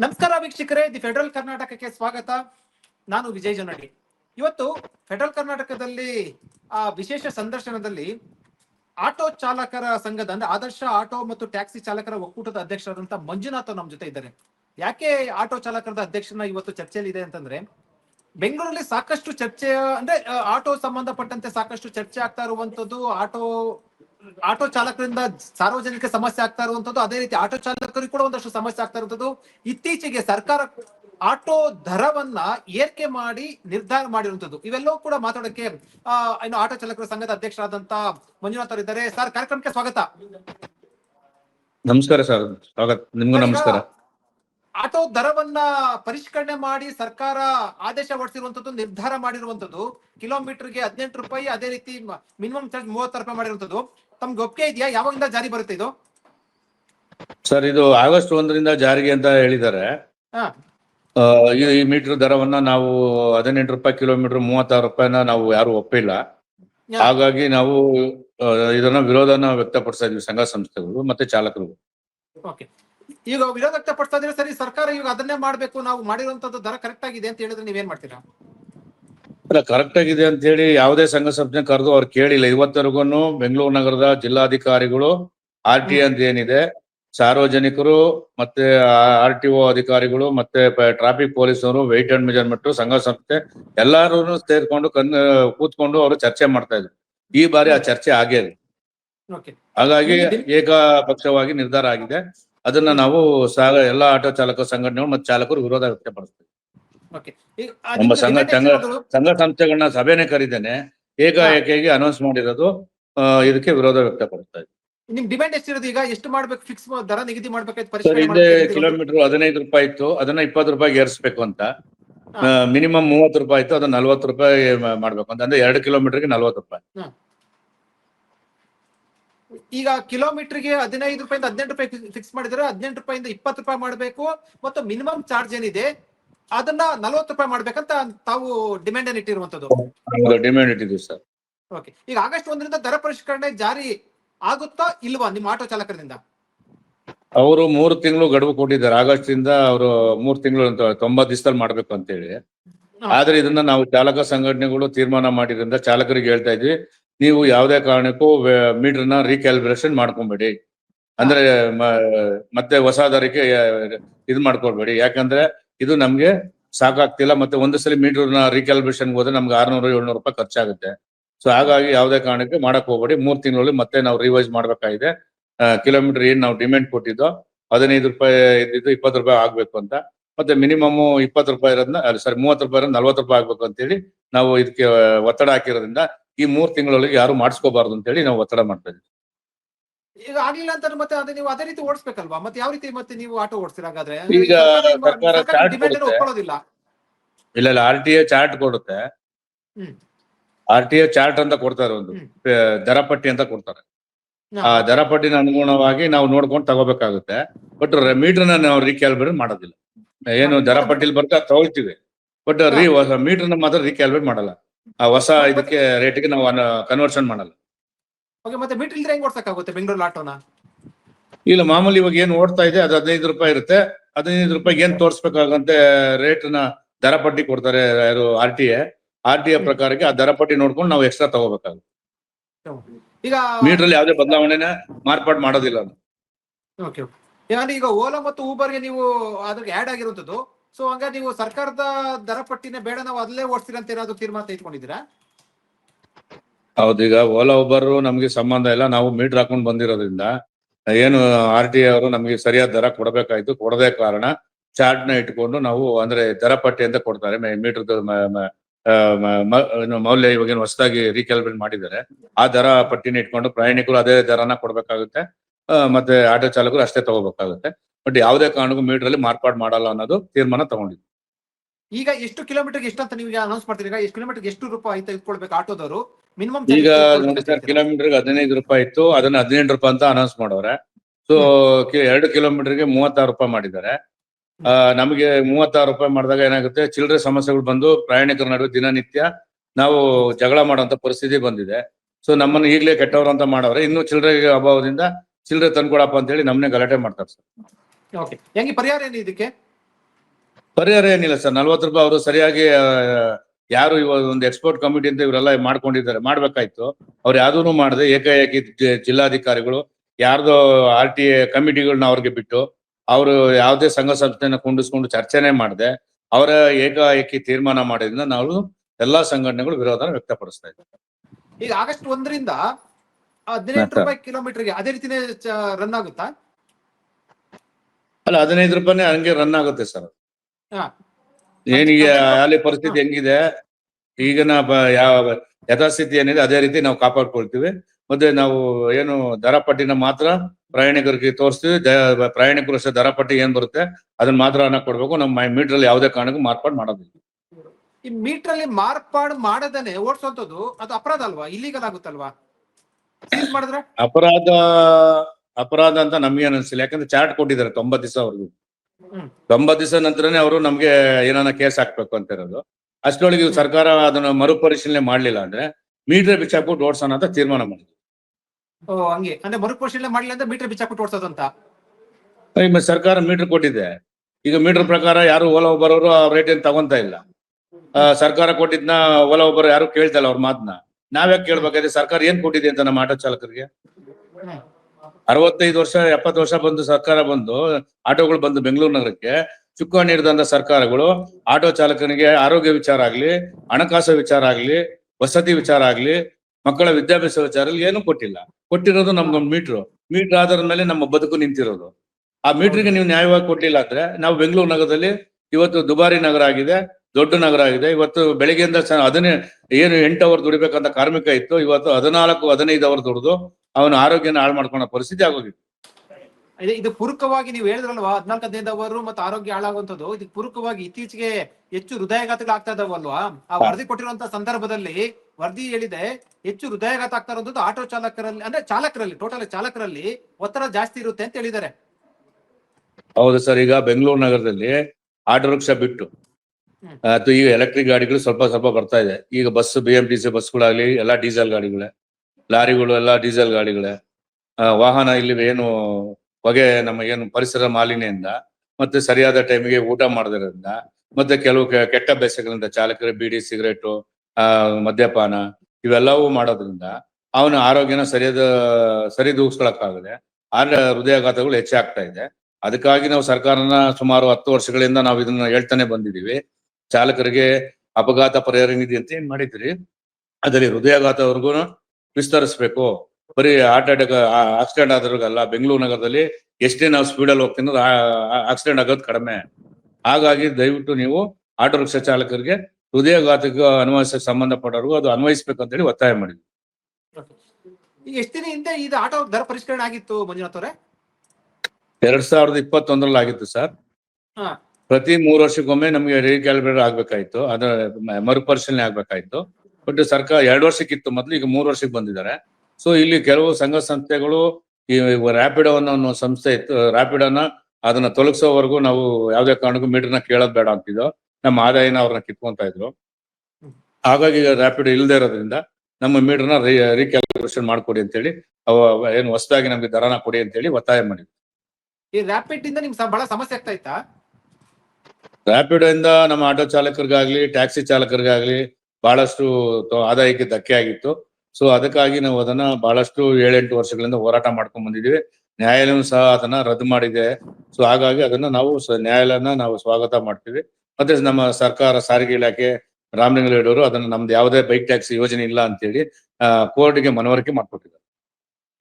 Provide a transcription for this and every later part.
ನಮಸ್ಕಾರ ವೀಕ್ಷಕರೇ, the federal ಕರ್ನಾಟಕಕ್ಕೆ ಸ್ವಾಗತ. ನಾನು ವಿಜಯ್ ಜನಡಿ ಇವತ್ತು ಫೆಡರಲ್ ಕರ್ನಾಟಕದಲ್ಲಿ, ಆ, ವಿಶೇಷ ಸಂದರ್ಶನದಲ್ಲಿ ಆಟೋ ಚಾಲಕರ ಸಂಘದ, ಅಂದ್ರೆ ಆದರ್ಶ ಆಟೋ ಮತ್ತು ಟ್ಯಾಕ್ಸಿ ಚಾಲಕರ ಒಕ್ಕೂಟದ ಅಧ್ಯಕ್ಷರಾದಂತ ಮಂಜುನಾಥ್ ನಮ್ಮ ಜೊತೆ ಇದ್ದಾರೆ. ಯಾಕೆ ಆಟೋ ಚಾಲಕರದ ಅಧ್ಯಕ್ಷನ ಇವತ್ತು ಚರ್ಚೆಯಲ್ಲಿ ಇದೆ ಅಂತಂದ್ರೆ, ಬೆಂಗಳೂರಲ್ಲಿ ಸಾಕಷ್ಟು ಚರ್ಚೆ ಅಂದ್ರೆ ಆಟೋ ಸಂಬಂಧಪಟ್ಟಂತೆ ಸಾಕಷ್ಟು ಚರ್ಚೆ ಆಗ್ತಾ ಇರುವಂತದ್ದು ಆಟೋ ಆಟೋ ಚಾಲಕರಿಂದ ಸಾರ್ವಜನಿಕ ಸಮಸ್ಯೆ ಆಗ್ತಾ ಇರುವಂತದ್ದು ಅದೇ ರೀತಿ ಆಟೋ ಚಾಲಕರಿಗೆ ಕೂಡ ಒಂದಷ್ಟು ಸಮಸ್ಯೆ ಆಗ್ತಾ ಇರುವಂತದ್ದು. ಇತ್ತೀಚೆಗೆ ಸರ್ಕಾರ ಆಟೋ ದರವನ್ನ ಏರ್ಕೆ ಮಾಡಿ ನಿರ್ಧಾರ ಮಾಡಿರುವಂತದ್ದು. ಇವೆಲ್ಲವೂ ಕೂಡ ಮಾತಾಡೋಕೆ ಇನ್ನು ಆಟೋ ಚಾಲಕರ ಸಂಘದ ಅಧ್ಯಕ್ಷರಾದಂತ ಮಂಜುನಾಥ್ ಅವರು ಇದ್ದಾರೆ. ಸರ್ ಕಾರ್ಯಕ್ರಮಕ್ಕೆ ಸ್ವಾಗತ. ನಮಸ್ಕಾರ ಸರ್. ಸ್ವಾಗತ. ನಿಮ್ಗೂ ನಮಸ್ಕಾರ. ಆಟೋ ದರವನ್ನ ಪರಿಷ್ಕರಣೆ ಮಾಡಿ ಸರ್ಕಾರ ಆದೇಶ ಹೊರಡಿಸಿರುವಂತದ್ದು ನಿರ್ಧಾರ ಮಾಡಿರುವಂತದ್ದು ಕಿಲೋಮೀಟರ್ಗೆ ಹದಿನೆಂಟು ರೂಪಾಯಿ ಅದೇ ರೀತಿ ಮಿನಿಮಮ್ ಚಾರ್ಜ್ ಮೂವತ್ತು ರೂಪಾಯಿ ಮಾಡಿರುವಂತದ್ದು. ತಮ್ಗೆ ಒಪ್ಪಿಗೆ ಇದೆಯಾ? ಯಾವಾಗಿಂದ ಜಾರಿ ಬರುತ್ತೆ ಇದು? ಸರ್ ಇದು ಆಗಸ್ಟ್ ಒಂದರಿಂದ ಜಾರಿಗೆ ಅಂತ ಹೇಳಿದ್ದಾರೆ. ಹಾ. ಆ, ಈ ಈ ಮೀಟರ್ ದರವನ್ನ ನಾವು ಹದಿನೆಂಟು ರೂಪಾಯಿ ಕಿಲೋಮೀಟರ್ ಮೂವತ್ತಾರು ರೂಪಾಯಿನ ನಾವು ಯಾರು ಒಪ್ಪಿಲ್ಲ. ಯಾ- ಹಾಗಾಗಿ ನಾವು ಆ, ಇದನ್ನ ವಿರೋಧನ ವ್ಯಕ್ತಪಡಿಸ್ತಾ ಇದೀವಿ ಸಂಘ ಸಂಸ್ಥೆಗಳು ಮತ್ತೆ ಚಾಲಕರು ಓಕೆ. ಈಗ ವಿರೋಧ ವ್ಯಕ್ತಪಡಿಸ್ತಾ ಇದ್ರೆ ಸರಿ ಸರ್ಕಾರ ಈಗ ಅದನ್ನೇ ಮಾಡ್ಬೇಕು. ನಾವು ಮಾಡಿರುವಂತದ್ದು ದರ ಕರೆಕ್ಟ್ ಆಗಿದೆ ಅಂತ ಹೇಳಿದ್ರೆ ನೀವೇನ್ ಮಾಡ್ತೀರಾ? ಅಲ್ಲ ಕರೆಕ್ಟ್ ಆಗಿದೆ ಅಂತ ಹೇಳಿ ಯಾವುದೇ ಸಂಘ ಸಂಸ್ಥೆ ಕರೆದು ಅವ್ರು ಕೇಳಿಲ್ಲ. ಇವತ್ತರೆಗೂ ಬೆಂಗಳೂರು ನಗರದ ಜಿಲ್ಲಾಧಿಕಾರಿಗಳು ಆರ್ ಟಿ ಅಂತ ಏನಿದೆ ಸಾರ್ವಜನಿಕರು ಮತ್ತೆ ಆರ್ ಟಿ ಒ ಅಧಿಕಾರಿಗಳು ಮತ್ತೆ ಟ್ರಾಫಿಕ್ ಪೊಲೀಸರು ವೆಯ್ಟ್ ಅಂಡ್ ಮೆಜರ್ಮೆಂಟ್ ಸಂಘ ಸಂಸ್ಥೆ ಎಲ್ಲಾರು ಸೇರ್ಕೊಂಡು ಕನ್ ಕೂತ್ಕೊಂಡು ಅವರು ಚರ್ಚೆ ಮಾಡ್ತಾ ಇದ್ರು. ಈ ಬಾರಿ ಆ ಚರ್ಚೆ ಆಗೇ ಇಲ್ಲ ಹಾಗಾಗಿ ಏಕ ಏಕಪಕ್ಷವಾಗಿ ನಿರ್ಧಾರ ಆಗಿದೆ. ಅದನ್ನ ನಾವು ಸಾಗ ಎಲ್ಲಾ ಆಟೋ ಚಾಲಕ ಸಂಘಟನೆಗಳು ಮತ್ತೆ ಚಾಲಕರು ವಿರೋಧ ವ್ಯಕ್ತಪಡಿಸ್ತೀವಿ ನಮ್ಮ ಸಂಘ- ಸಂಘ-? ಸಂಘ ಸಂಸ್ಥೆಗಳನ್ನ ಸಭೆನೆ ಕರೀದೇನೆ ಏಕಾಏಕಿಯಾಗಿ ಅನೌನ್ಸ್ ಮಾಡಿರೋದು ಇದಕ್ಕೆ ವಿರೋಧ ವ್ಯಕ್ತಪಡಿಸ್ತಾ ಇದೆ. ನಿಮ್ ಡಿಮ್ಯಾಂಡ್ ಎಷ್ಟಿರೋದು ಈಗ? ಎಷ್ಟು ಮಾಡ್ಬೇಕು? ಫಿಕ್ಸ್ ದರ ನಿಗದಿ ಮಾಡ್ಬೇಕಾಯ್ತು? ಹಿಂದೆ? ಕಿಲೋಮೀಟರ್ ಹದಿನೈದು ರೂಪಾಯಿ ಇತ್ತು. ಅದನ್ನ ಇಪ್ಪತ್ತು ರೂಪಾಯಿಗೆ ಏರಿಸಬೇಕು ಅಂತ. ಮಿನಿಮಮ್ ಮೂವತ್ತು ರೂಪಾಯಿ ಇತ್ತು. ಅದನ್ನ ನಲ್ವತ್ತು ರೂಪಾಯಿ ಮಾಡ್ಬೇಕು ಅಂತ. ಅಂದ್ರೆ ಎರಡು ಕಿಲೋಮೀಟರ್ಗೆ ನಲ್ವತ್ತು ರೂಪಾಯಿ. ಈಗ ಕಿಲೋಮೀಟರ್ಗೆ ಹದಿನೈದು ರೂಪಾಯಿಂದ ಹದಿನೆಂಟು ರೂಪಾಯಿ ಫಿಕ್ಸ್ ಮಾಡಿದ್ರೆ ಹದಿನೆಂಟು ರೂಪಾಯಿಂದ ಇಪ್ಪತ್ತು ರೂಪಾಯಿ ಮಾಡಬೇಕು. ಮತ್ತು ಮಿನಿಮಮ್ ಚಾರ್ಜ್ ಏನಿದೆ? ಅದನ್ನ ನಲವತ್ತು ರೂಪಾಯಿ ಮಾಡ್ಬೇಕಂತ ತಾವು ಡಿಮ್ಯಾಂಡ್ ಅನ್ನು ಇಟ್ಟಿರುವಂತದ್ದು. ಡಿಮ್ಯಾಂಡ್ ಇಟ್ಟಿದ್ದೀವಿ ಸರ್ ಓಕೆ ಈಗ ಆಗಸ್ಟ್ ಒಂದರಿಂದ ದರ ಪರಿಷ್ಕರಣೆ ಜಾರಿ ಆಗುತ್ತಾ ಇಲ್ವಾ ನಿಮ್ಮ ಆಟೋ ಚಾಲಕರಿಂದ? ಅವರು ಮೂರು ತಿಂಗಳು ಗಡುವು ಕೊಟ್ಟಿದ್ದಾರೆ. ಆಗಸ್ಟ್ ಇಂದ ಅವರು ಮೂರು ತಿಂಗಳು ತೊಂಬತ್ತು ದಿವಸದಲ್ಲಿ ಮಾಡ್ಬೇಕು ಅಂತ ಹೇಳಿ. ಆದ್ರೆ ಇದನ್ನ ನಾವು ಚಾಲಕ ಸಂಘಟನೆಗಳು ತೀರ್ಮಾನ ಮಾಡಿದ್ರಿಂದ ಚಾಲಕರಿಗೆ ಹೇಳ್ತಾ ಇದ್ವಿ ನೀವು ಯಾವುದೇ ಕಾರಣಕ್ಕೂ ಮೀಟರ್ನ ರೀಕ್ಯಾಲ್ಬ್ರೇಷನ್ ಮಾಡ್ಕೊಬೇಡಿ. ಅಂದ್ರೆ ಮತ್ತೆ ಹೊಸ ದರಕ್ಕೆ ಇದು ಮಾಡ್ಕೊಳ್ಬೇಡಿ. ಯಾಕಂದ್ರೆ ಇದು ನಮ್ಗೆ ಸಾಕಾಗ್ತಿಲ್ಲ. ಮತ್ತೆ ಒಂದು ಸಲ ಮೀಟರ್ನ ರೀಕ್ಯಾಲ್ಬ್ರೇಷನ್ ಹೋದ್ರೆ ನಮ್ಗೆ ಆರ್ನೂರು, ಏಳ್ನೂರು ರೂಪಾಯಿ ಖರ್ಚಾಗುತ್ತೆ. ಸೊ ಹಾಗಾಗಿ ಯಾವುದೇ ಕಾರಣಕ್ಕೆ ಮಾಡಕ್ ಹೋಗ್ಬೇಡಿ. ಮೂರ್ ತಿಂಗಳಲ್ಲಿ ಮತ್ತೆ ನಾವು ರಿವೈಸ್ ಮಾಡ್ಬೇಕಾಗಿದೆ. ಕಿಲೋಮೀಟರ್ ಏನ್ ನಾವು ಡಿಮ್ಯಾಂಡ್ ಕೊಟ್ಟಿದ್ದೋ ಹದಿನೈದು ರೂಪಾಯಿ ಇದ್ದಿದ್ದು ಇಪ್ಪತ್ತು ರೂಪಾಯಿ ಆಗ್ಬೇಕು ಅಂತ. ಮತ್ತೆ ಮಿನಿಮಮ್ ಇಪ್ಪತ್ತು ರೂಪಾಯಿ ಇರೋದನ್ನ ಸಾರಿ ಮೂವತ್ತು ರೂಪಾಯಿ ಇರೋದು ನಲ್ವತ್ತು ರೂಪಾಯಿ ಆಗ್ಬೇಕು ಅಂತೇಳಿ ನಾವು ಇದಕ್ಕೆ ಒತ್ತಡ ಹಾಕಿರೋದ್ರಿಂದ ಈ ಮೂರ್ ತಿಂಗಳೊಳಗೆ ಯಾರು ಮಾಡಿಸ್ಕೋಬಾರ್ದು ಅಂತೇಳಿ ನಾವು ಒತ್ತಡ ಮಾಡ್ತಾ ಇದ್ದೀವಿ. ಈಗ ಆಗ್ಲಿಲ್ಲ ಅಂತ ಮತ್ತೆ ಅದೇ ನೀವು ಅದೇ ರೀತಿ ಓಡಿಸ್ಬೇಕಲ್ವಾ? ಮತ್ತೆ ಯಾವ ರೀತಿ ಮತ್ತೆ ನೀವು ಆಟೋ ಓಡಿಸ್ತೀರಾ ಹಾಗಾದ್ರೆ? ಈಗ ಸರ್ಕಾರ ಚಾರ್ಟ್ ಕೊಡುತ್ತೆ. ಒಪ್ಕೊಳ್ಳೋದಿಲ್ಲ. ಇಲ್ಲ ಇಲ್ಲ ಆರ್ ಟಿ ಎ ಚಾರ್ಟ್ ಕೊಡುತ್ತೆ. ಆರ್ ಟಿ ಎ ಚಾರ್ಟ್ ಅಂತ ಕೊಡ್ತಾರೆ ಒಂದು. ದರ ಪಟ್ಟಿ ಅಂತ ಕೊಡ್ತಾರೆ. ಆ ದರ ಪಟ್ಟಿನ ಅನುಗುಣವಾಗಿ ನಾವು ನೋಡ್ಕೊಂಡು ತಗೋಬೇಕಾಗುತ್ತೆ. ಬಟ್ ಮೀಟರ್ ನಾವು ರೀಕ್ಯಾಲ್ಬ್ರೇಟ್ ಮಾಡೋದಿಲ್ಲ. ಏನು ದರ ಪಟ್ಟಿಲಿ ಬರ್ತಾ ತಗೊಳ್ತೀವಿ. ಬಟ್ ರೀ ಮೀಟರ್ನ ಮಾತ್ರ ರೀಕ್ಯಾಲ್ಬ್ರೇಟ್ ಮಾಡಲ್ಲ. ಆ ಹೊಸ ಇದಕ್ಕೆ ರೇಟ್ಗೆ ನಾವು ಕನ್ವರ್ಷನ್ ಮಾಡಲ್ಲ. ಓಕೆ ಮತ್ತೆ ಮೀಟರ್ ಇಲ್ದ್ರೆ ಹೆಂಗ್ ಓಡ್ಸಕ್ಕಾಗುತ್ತೆ ಬೆಂಗಳೂರು ಆಟೋನ ಇಲ್ಲ ಮಾಮೂಲಿ ಇವಾಗ ಏನ್ ಓಡ್ತಾ ಇದೆ ಅದು ಹದಿನೈದು ರೂಪಾಯಿ ಇರುತ್ತೆ. ಹದಿನೈದು ರೂಪಾಯಿಗೆ ಏನ್ ತೋರಿಸ್ಬೇಕಾಗಂತೆ ರೇಟ್ನ ದರ ಪಟ್ಟಿ ಕೊಡ್ತಾರೆ ಯಾರು R T A. R T A ಪ್ರಕಾರಕ್ಕೆ ಆ ದರ ಪಟ್ಟಿ ನೋಡ್ಕೊಂಡು ನಾವು ಎಕ್ಸ್ಟ್ರಾ ತಗೋಬೇಕಾಗುತ್ತೆ. ಈಗ ಮೀಟರ್ ಅಲ್ಲಿ ಯಾವುದೇ ಬದಲಾವಣೆನ ಮಾರ್ಪಾಡು ಮಾಡೋದಿಲ್ಲ ಓಕೆ ಯಾಕಂದ್ರೆ ಈಗ ಓಲಾ ಮತ್ತು ಊಬರ್ಗೆ ನೀವು ಅದಕ್ಕೆ ಆಡ್ ಆಗಿರುವಂತದ್ದು. ಸೊ ಹಂಗ ನೀವು ಸರ್ಕಾರದ ದರ ಪಟ್ಟಿನೇ ಬೇಡ ನಾವು ಅಲ್ಲೇ ಓಡಿಸ್ತೀರ ಅಂತ ಏನಾದ್ರು ತೀರ್ಮಾನ ತೆಗೆದುಕೊಂಡಿದ್ದೀರಾ? ಹೌದು, ಈಗ ಓಲಾ ಒಬ್ಬರು ನಮ್ಗೆ ಸಂಬಂಧ ಇಲ್ಲ. ನಾವು ಮೀಟರ್ ಹಾಕೊಂಡು ಬಂದಿರೋದ್ರಿಂದ ಏನು ಆರ್ ಟಿ ಅವರು ನಮಗೆ ಸರಿಯಾದ ದರ ಕೊಡಬೇಕಾಯ್ತು. ಕೊಡದೇ ಕಾರಣ ಚಾರ್ಟ್ನ ಇಟ್ಕೊಂಡು ನಾವು ಅಂದ್ರೆ ದರ ಪಟ್ಟಿ ಅಂತ ಕೊಡ್ತಾರೆ. ಮೀಟರ್ ಮೌಲ್ಯ ಇವಾಗ ಏನು ಹೊಸದಾಗಿ ರೀಕ್ಯಾಲ್ಬ್ರೇಟ್ ಮಾಡಿದ್ದಾರೆ. ಆ ದರ ಪಟ್ಟಿನ ಇಟ್ಕೊಂಡು ಪ್ರಯಾಣಿಕರು ಅದೇ ದರನ ಕೊಡಬೇಕಾಗುತ್ತೆ. ಮತ್ತೆ ಆಟೋ ಚಾಲಕರು ಅಷ್ಟೇ ತಗೋಬೇಕಾಗುತ್ತೆ. ಬಟ್ ಯಾವುದೇ ಕಾರಣಕ್ಕೂ ಮೀಟರ್ ಅಲ್ಲಿ ಮಾರ್ಪಾಡು ಮಾಡಲ್ಲ ಅನ್ನೋದು ತೀರ್ಮಾನ ತಗೊಂಡಿದ್ವಿ ಈಗ ಎಷ್ಟು ಕಿಲೋಮೀಟರ್ ಎಷ್ಟು ಅಂತ ನೀವು ಅನೌನ್ಸ್ ಮಾಡ್ತೀರಿ? ಈಗ ಎಷ್ಟು ಕಿಲೋಮೀಟರ್ ಎಷ್ಟು ರೂಪಾಯಿ ತೆಗೆದುಕೊಳ್ಬೇಕು ಆಟೋದವರು? ಮಿನಿಮಮ್ ಈಗ ನೋಡಿ ಸರ್ ಕಿಲೋಮೀಟರ್ಗೆ ಹದಿನೈದು ರೂಪಾಯಿ ಇತ್ತು ಅದನ್ನ ಹದಿನೆಂಟು ರೂಪಾಯಿ ಅಂತ ಅನೌನ್ಸ್ ಮಾಡವ್ರೆ ಸೊ ಎರಡು ಕಿಲೋಮೀಟರ್ಗೆ ಮೂವತ್ತಾರು ರೂಪಾಯಿ ಮಾಡಿದ್ದಾರೆ. ಆ, ನಮಗೆ ಮೂವತ್ತಾರು ರೂಪಾಯಿ ಮಾಡಿದಾಗ ಏನಾಗುತ್ತೆ ಚಿಲ್ಲರೆ ಸಮಸ್ಯೆಗಳು ಬಂದು ಪ್ರಯಾಣಿಕರ ನಡುವೆ ದಿನನಿತ್ಯ ನಾವು ಜಗಳ ಮಾಡುವಂತ ಪರಿಸ್ಥಿತಿ ಬಂದಿದೆ. ಸೊ ನಮ್ಮನ್ನು ಈಗಲೇ ಕೆಟ್ಟವರು ಅಂತ ಮಾಡವ್ರೆ ಇನ್ನು ಚಿಲ್ಲರೆ ಅಭಾವದಿಂದ ಚಿಲ್ಲರೆ ತಂದ್ಕೊಡಪ್ಪ ಅಂತ ಹೇಳಿ ನಮ್ಮನ್ನೇ ಗಲಾಟೆ ಮಾಡ್ತಾರೆ ಸರ್. ಓಕೆ ಹೆಂಗೆ ಪರಿಹಾರ ಏನು ಇದಕ್ಕೆ? ಪರಿಹಾರ ಏನಿಲ್ಲ ಸರ್. ನಲ್ವತ್ತು ರೂಪಾಯಿ ಅವರು ಸರಿಯಾಗಿ ಯಾರು ಇವಾಗ ಒಂದು ಎಕ್ಸ್ಪೋರ್ಟ್ ಕಮಿಟಿ ಅಂತ ಇವರೆಲ್ಲ ಮಾಡ್ಕೊಂಡಿದ್ದಾರೆ. ಮಾಡ್ಬೇಕಾಯ್ತು. ಅವ್ರು ಯಾವ್ದೂ ಮಾಡದೆ. ಏಕಾಏಕಿ ಜಿಲ್ಲಾಧಿಕಾರಿಗಳು ಯಾರ್ದೋ ಆರ್ ಟಿ ಎ ಕಮಿಟಿಗಳನ್ನ ಅವ್ರಿಗೆ ಬಿಟ್ಟು ಅವರು ಯಾವುದೇ ಸಂಘ ಸಂಸ್ಥೆನ ಕುಂಡಿಸ್ಕೊಂಡು ಚರ್ಚೆನೆ ಮಾಡದೆ. ಅವರ ಏಕಾಏಕಿ ತೀರ್ಮಾನ ಮಾಡಿದ್ರಿಂದ ನಾವು ಎಲ್ಲಾ ಸಂಘಟನೆಗಳು ವಿರೋಧನ ವ್ಯಕ್ತಪಡಿಸ್ತಾ ಇದ್ದೀವಿ ಈಗ ಆಗಸ್ಟ್ ಒಂದರಿಂದ ಹದಿನೆಂಟು ರೂಪಾಯಿ ಕಿಲೋಮೀಟರ್ಗೆ ಅದೇ ರೀತಿನೇ ರನ್ ಆಗುತ್ತಾ? ಅಲ್ಲ ಹದಿನೈದು ರೂಪಾಯಿ ಹಂಗೆ ರನ್ ಆಗುತ್ತೆ ಸರ್. ಏನೀಗ ಅಲ್ಲಿ ಪರಿಸ್ಥಿತಿ ಹೆಂಗಿದೆ? ಈಗಿನ ಯಾವ ಯಥಾಸ್ಥಿತಿ ಏನಿದೆ ಅದೇ ರೀತಿ ನಾವು ಕಾಪಾಡ್ಕೊಳ್ತೀವಿ. ಮತ್ತೆ ನಾವು ಏನು ದರ ಪಟ್ಟಿನ ಮಾತ್ರ ಪ್ರಯಾಣಿಕರಿಗೆ ತೋರಿಸ್ತೀವಿ. ಪ್ರಯಾಣಿಕರು ಅಷ್ಟೇ ದರ ಪಟ್ಟಿ ಏನ್ ಬರುತ್ತೆ ಅದನ್ನ ಮಾತ್ರ ಹಣ ಕೊಡ್ಬೇಕು. ನಮ್ಮ ಮೀಟರ್ ಅಲ್ಲಿ ಯಾವುದೇ ಕಾರಣಕ್ಕೂ ಮಾರ್ಪಾಡು ಮಾಡೋದಿಲ್ಲ. ಈ ಮೀಟರ್ ಅಲ್ಲಿ ಮಾರ್ಪಾಡು ಮಾಡದೇನೆ ಓಡಿಸುವಂತದ್ದು ಅದು ಅಪರಾಧ ಅಲ್ವಾ? ಇಲ್ಲಿಗಲ್ ಆಗುತ್ತಲ್ವಾ? ಮಾಡಿದ್ರೆ? ಅಪರಾಧ ಅಪರಾಧ ಅಂತ ನಮ್ಗೆ ಅನಿಸಿಲ್ಲ. ಯಾಕಂದ್ರೆ ಚಾರ್ಟ್ ಕೊಟ್ಟಿದ್ದಾರೆ ತೊಂಬತ್ ದಿವಸ ಅವ್ರಿಗೆ ಹ್ಮ್. ತೊಂಬತ್ ದಿವಸ ನಂತರನೇ ಅವರು ನಮ್ಗೆ ಏನಾನ ಕೇಸ್ ಹಾಕ್ಬೇಕು ಅಂತ ಇರೋದು. ಅಷ್ಟರೊಳಗೆ ಸರ್ಕಾರ ಅದನ್ನ ಮರುಪರಿಶೀಲನೆ ಮಾಡ್ಲಿಲ್ಲ ಅಂದ್ರೆ ಮೀಟರ್ ಬಿಚ್ಚಾಕ್ಬಿಟ್ಟು ಓಡ್ಸೋಣ ಅಂತ ತೀರ್ಮಾನ ಮಾಡಿದ್ವಿ ಓ ಹಂಗೆ. ಅಂದ್ರೆ ಮರುಪರಿಶೀಲನೆ ಮಾಡಿಲ್ಲ ಅಂದ್ರೆ ಮೀಟರ್ ಬಿಚ್ಚಾಕ್ಬಿಟ್ಟು ಓಡಿಸೋದಂತ ಈಗ ಸರ್ಕಾರ ಮೀಟರ್ ಕೊಟ್ಟಿದೆ. ಈಗ ಮೀಟರ್ ಪ್ರಕಾರ ಯಾರು ಓಲಾ ಬರೋರು ಆ ರೇಟ್ ಏನ್ ತಗೊಂತ ಇಲ್ಲ. ಸರ್ಕಾರ ಕೊಟ್ಟಿದ್ನ ಓಲಾ ಒಬ್ಬರು ಯಾರು ಕೇಳ್ತಾ ಇಲ್ಲ ಅವ್ರ ಮಾತನ್ನ ನಾವ್ಯಾಕೆ ಕೇಳ್ಬೇಕಾದ್ರೆ ಸರ್ಕಾರ ಏನ್ ಕೊಟ್ಟಿದೆ ಅಂತ ನಮ್ಮ ಆಟೋ ಚಾಲಕರಿಗೆ. ಅರವತ್ತೈದು ವರ್ಷ, ಎಪ್ಪತ್ತು ವರ್ಷ ಬಂದು ಸರ್ಕಾರ ಬಂದು ಆಟೋಗಳು ಬಂದು ಬೆಂಗಳೂರು ನಗರಕ್ಕೆ, ಚುಕ್ಕಾಣಿ ಹಿಡಿದಂತ ಸರ್ಕಾರಗಳು, ಆಟೋ ಚಾಲಕನಿಗೆ ಆರೋಗ್ಯ ವಿಚಾರ ಆಗ್ಲಿ, ಹಣಕಾಸು ವಿಚಾರ ಆಗ್ಲಿ, ವಸತಿ ವಿಚಾರ ಆಗ್ಲಿ, ಮಕ್ಕಳ ವಿದ್ಯಾಭ್ಯಾಸ ವಿಚಾರ ಏನು ಕೊಟ್ಟಿಲ್ಲ. ಕೊಟ್ಟಿರೋದು ನಮ್ಗೊಂದು ಮೀಟ್ರು. ಮೀಟರ್ ಆಧಾರದ ಮೇಲೆ ನಮ್ಮ ಬದುಕು ನಿಂತಿರೋದು. ಆ ಮೀಟ್ರಿಗೆ ನೀವು ನ್ಯಾಯವಾಗಿ ಕೊಟ್ಟಿಲ್ಲ ಅಂದ್ರೆ ನಾವು ಬೆಂಗಳೂರು ನಗರದಲ್ಲಿ ಇವತ್ತು ದುಬಾರಿ ನಗರ ಆಗಿದೆ. ದೊಡ್ಡ ನಗರ ಆಗಿದೆ. ಇವತ್ತು ಬೆಳಿಗ್ಗೆಯಿಂದ ಅದನ್ನೇ ಏನು ಎಂಟು ಅವರ್ ದುಡಿಬೇಕಂತ ಕಾರ್ಮಿಕ ಇತ್ತು. ಇವತ್ತು ಹದಿನಾಲ್ಕು ಹದಿನೈದು ಅವರ್ ದುಡಿದು ಅವನ ಆರೋಗ್ಯನ ಹಾಳು ಮಾಡ್ಕೊಳ್ಳೋ ಪರಿಸ್ಥಿತಿ ಆಗೋಗಿತ್ತು ಇದು- ಇದು ಪೂರಕವಾಗಿ ನೀವು ಹೇಳಿದ್ರಲ್ವಾ? ಹದಿನಾಲ್ಕು ಹದಿನೈದು ಅವರು ಮತ್ತೆ ಆರೋಗ್ಯ ಹಾಳಾಗುವಂತದ್ದು ಇದಕ್ಕೆ ಪೂರಕವಾಗಿ ಇತ್ತೀಚೆಗೆ ಹೆಚ್ಚು ಹೃದಯಾಘಾತಗಳು ಆಗ್ತಾ ಇದಾವಲ್ವಾ ಆ ವರದಿ ಕೊಟ್ಟಿರುವಂತ ಸಂದರ್ಭದಲ್ಲಿ ವರದಿ ಹೇಳಿದೆ ಹೆಚ್ಚು ಹೃದಯಘಾತ ಆಗ್ತಾ ಇರೋದು ಆಟೋ ಚಾಲಕರಲ್ಲಿ ಅಂದ್ರೆ ಚಾಲಕರಲ್ಲಿ ಟೋಟಲ್ ಚಾಲಕರಲ್ಲಿ ಒತ್ತಡ ಜಾಸ್ತಿ ಇರುತ್ತೆ ಅಂತ ಹೇಳಿದ್ದಾರೆ. ಹೌದು ಸರ್. ಈಗ ಬೆಂಗಳೂರು ನಗರದಲ್ಲಿ ಆಟೋ ರಿಕ್ಷಾ ಬಿಟ್ಟು. ಅಥವಾ ಈಗ ಎಲೆಕ್ಟ್ರಿಕ್ ಗಾಡಿಗಳು ಸ್ವಲ್ಪ ಸ್ವಲ್ಪ ಬರ್ತಾ ಇದೆ. ಈಗ bus B M T C ಬಸ್ಗಳಾಗ್ಲಿ ಎಲ್ಲಾ ಡೀಸೆಲ್ ಗಾಡಿಗಳೇ. ಲಾರಿಗಳು ಎಲ್ಲಾ ಡೀಸೆಲ್ ಗಾಡಿಗಳೇ. ವಾಹನ ಇಲ್ಲಿ ಏನು ಹೊಗೆ, ನಮ್ಮ ಏನು ಪರಿಸರ ಮಾಲಿನ್ಯದಿಂದ, ಮತ್ತೆ ಸರಿಯಾದ ಟೈಮಿಗೆ ಊಟ ಮಾಡದಿರೋದ್ರಿಂದ ಮತ್ತೆ ಕೆಲವು ಕೆಟ್ಟ ಅಭ್ಯಾಸಗಳಿಂದ ಚಾಲಕರು ಬೀಡಿ, ಸಿಗರೇಟು, ಆ, ಮದ್ಯಪಾನ, ಇವೆಲ್ಲವೂ ಮಾಡೋದ್ರಿಂದ ಅವನ ಆರೋಗ್ಯನ ಸರಿಯಾದ, ಸರಿದೂಗಿಸ್ಕೊಳಕ್ಕಾಗದೆ, ಆದ್ರೆ ಹೃದಯಾಘಾತಗಳು ಹೆಚ್ಚಾಗ್ತಾ ಇದೆ. ಅದಕ್ಕಾಗಿ ನಾವು ಸರ್ಕಾರನ ಸುಮಾರು ಹತ್ತು ವರ್ಷಗಳಿಂದ ನಾವು ಇದನ್ನ ಹೇಳ್ತಾನೆ ಬಂದಿದೀವಿ ಚಾಲಕರಿಗೆ ಅಪಘಾತ ಪರಿಹಾರ ನಿಧಿ ಅಂತ ಏನ್ ಮಾಡಿದ್ರಿ ಅದರಲ್ಲಿ ಹೃದಯಾಘಾತವರೆಗೂ ವಿಸ್ತರಿಸ್ಬೇಕು. ಬರೀ ಹಾರ್ಟ್ ಅಟ್ಯಾಕ್ ಆಕ್ಸಿಡೆಂಟ್ ಆದ್ರಿಗಲ್ಲ ಬೆಂಗಳೂರು ನಗರದಲ್ಲಿ ಎಷ್ಟೇ ನಾವು ಸ್ಪೀಡಲ್ಲಿ ಹೋಗ್ತೀನೋ ಆಕ್ಸಿಡೆಂಟ್ ಆಗೋದು ಕಡಿಮೆ. ಹಾಗಾಗಿ ದಯವಿಟ್ಟು ನೀವು ಆಟೋ ರಿಕ್ಷಾ ಚಾಲಕರಿಗೆ ಹೃದಯಾಘಾತಕ್ಕೆ ಅನ್ವಯಿಸಕ್ಕೆ ಸಂಬಂಧಪಟ್ಟವ್ರಿಗೂ ಅದು ಅನ್ವಯಿಸ್ಬೇಕು ಅಂತೇಳಿ ಒತ್ತಾಯ ಮಾಡಿದ್ವಿ. ಈಗ ಎಷ್ಟು ದಿನ ಹಿಂದೆ ಇದು ಆಟೋ ದರ ಪರಿಷ್ಕರಣೆ ಆಗಿತ್ತು ಮಂಜುನಾಥ್ ಅವರೇ? ಎರಡ್ ಸಾವಿರದ ಇಪ್ಪತ್ತೊಂದರಲ್ಲಿ ಆಗಿತ್ತು ಸರ್. ಹಾ. ಪ್ರತಿ ಮೂರು ವರ್ಷಕ್ಕೊಮ್ಮೆ ನಮಗೆ ರೀಕ್ಯಾಲಿಬ್ರೇಟ್ ಆಗ್ಬೇಕಾಯ್ತು. ಅದರ ಮರುಪರಿಶೀಲನೆ ಆಗ್ಬೇಕಾಯ್ತು. ಬಟ್ ಸರ್ಕಾರ ಎರಡು ವರ್ಷಕ್ಕಿತ್ತು ಮೊದಲು, ಈಗ ಮೂರು ವರ್ಷಕ್ಕೆ ಬಂದಿದ್ದಾರೆ. ಸೊ ಇಲ್ಲಿ ಕೆಲವು ಸಂಘ ಸಂಸ್ಥೆಗಳು ಈ ರ್ಯಾಪಿಡೋ ಅನ್ನೋ ಸಂಸ್ಥೆ ಇತ್ತು. ರ್ಯಾಪಿಡೋನ ಅದನ್ನ ತೊಲಗಿಸೋವರೆಗೂ ನಾವು ಯಾವುದೇ ಕಾರಣಕ್ಕೂ ಮೀಟರ್ನ ಕೇಳೋದ್ ಬೇಡ ಅಂತಿದ್ದೋ. ನಮ್ಮ ಆದಾಯನ ಅವ್ರನ್ನ ಕಿತ್ಕೊಂತ ಇದ್ರು. ಹಾಗಾಗಿ ರ್ಯಾಪಿಡ್ ಇಲ್ಲದೆ ಇರೋದ್ರಿಂದ ನಮ್ಮ ಮೀಟರ್ನ ರೀಕ್ಯಾಲ್ಕುಲೇಷನ್ ಮಾಡ್ಕೊಡಿ ಅಂತೇಳಿ, ಅವ, ಏನು ಹೊಸದಾಗಿ ನಮ್ಗೆ ದರನ ಕೊಡಿ ಅಂತೇಳಿ ಒತ್ತಾಯ ಮಾಡಿದ್ರು. ಈ ರ್ಯಾಪಿಡ್ ಇಂದ ನಿಮ್ಗೆ ಬಹಳ ಸಮಸ್ಯೆ ಆಗ್ತಾ ಇತ್ತಾ? ರ್ಯಾಪಿಡೋ ಇಂದ ನಮ್ಮ ಆಟೋ ಚಾಲಕರಿಗಾಗ್ಲಿ ಟ್ಯಾಕ್ಸಿ ಚಾಲಕರಿಗಾಗ್ಲಿ ಬಹಳಷ್ಟು ಆದಾಯಕ್ಕೆ ಧಕ್ಕೆ ಆಗಿತ್ತು. ಸೊ ಅದಕ್ಕಾಗಿ ನಾವು ಅದನ್ನ ಬಹಳಷ್ಟು ಏಳೆಂಟು ವರ್ಷಗಳಿಂದ ಹೋರಾಟ ಮಾಡ್ಕೊಂಡ್ ಬಂದಿದ್ದೀವಿ. ನ್ಯಾಯಾಲಯ ಸಹ ಅದನ್ನ ರದ್ದು ಮಾಡಿದೆ. ಸೊ ಹಾಗಾಗಿ ಅದನ್ನ ನಾವು ನ್ಯಾಯಾಲಯನ ನಾವು ಸ್ವಾಗತ ಮಾಡ್ತೀವಿ. ಮತ್ತೆ ನಮ್ಮ ಸರ್ಕಾರ, ಸಾರಿಗೆ ಇಲಾಖೆ ಅವರು ಅದನ್ನ ನಮ್ದು ಯಾವುದೇ ಬೈಕ್ ಟ್ಯಾಕ್ಸಿ ಯೋಜನೆ ಇಲ್ಲ ಅಂತೇಳಿ ಕೋರ್ಟ್ಗೆ ಮನವರಿಕೆ ಮಾಡ್ಕೊಟ್ಟಿದ್ದಾರೆ.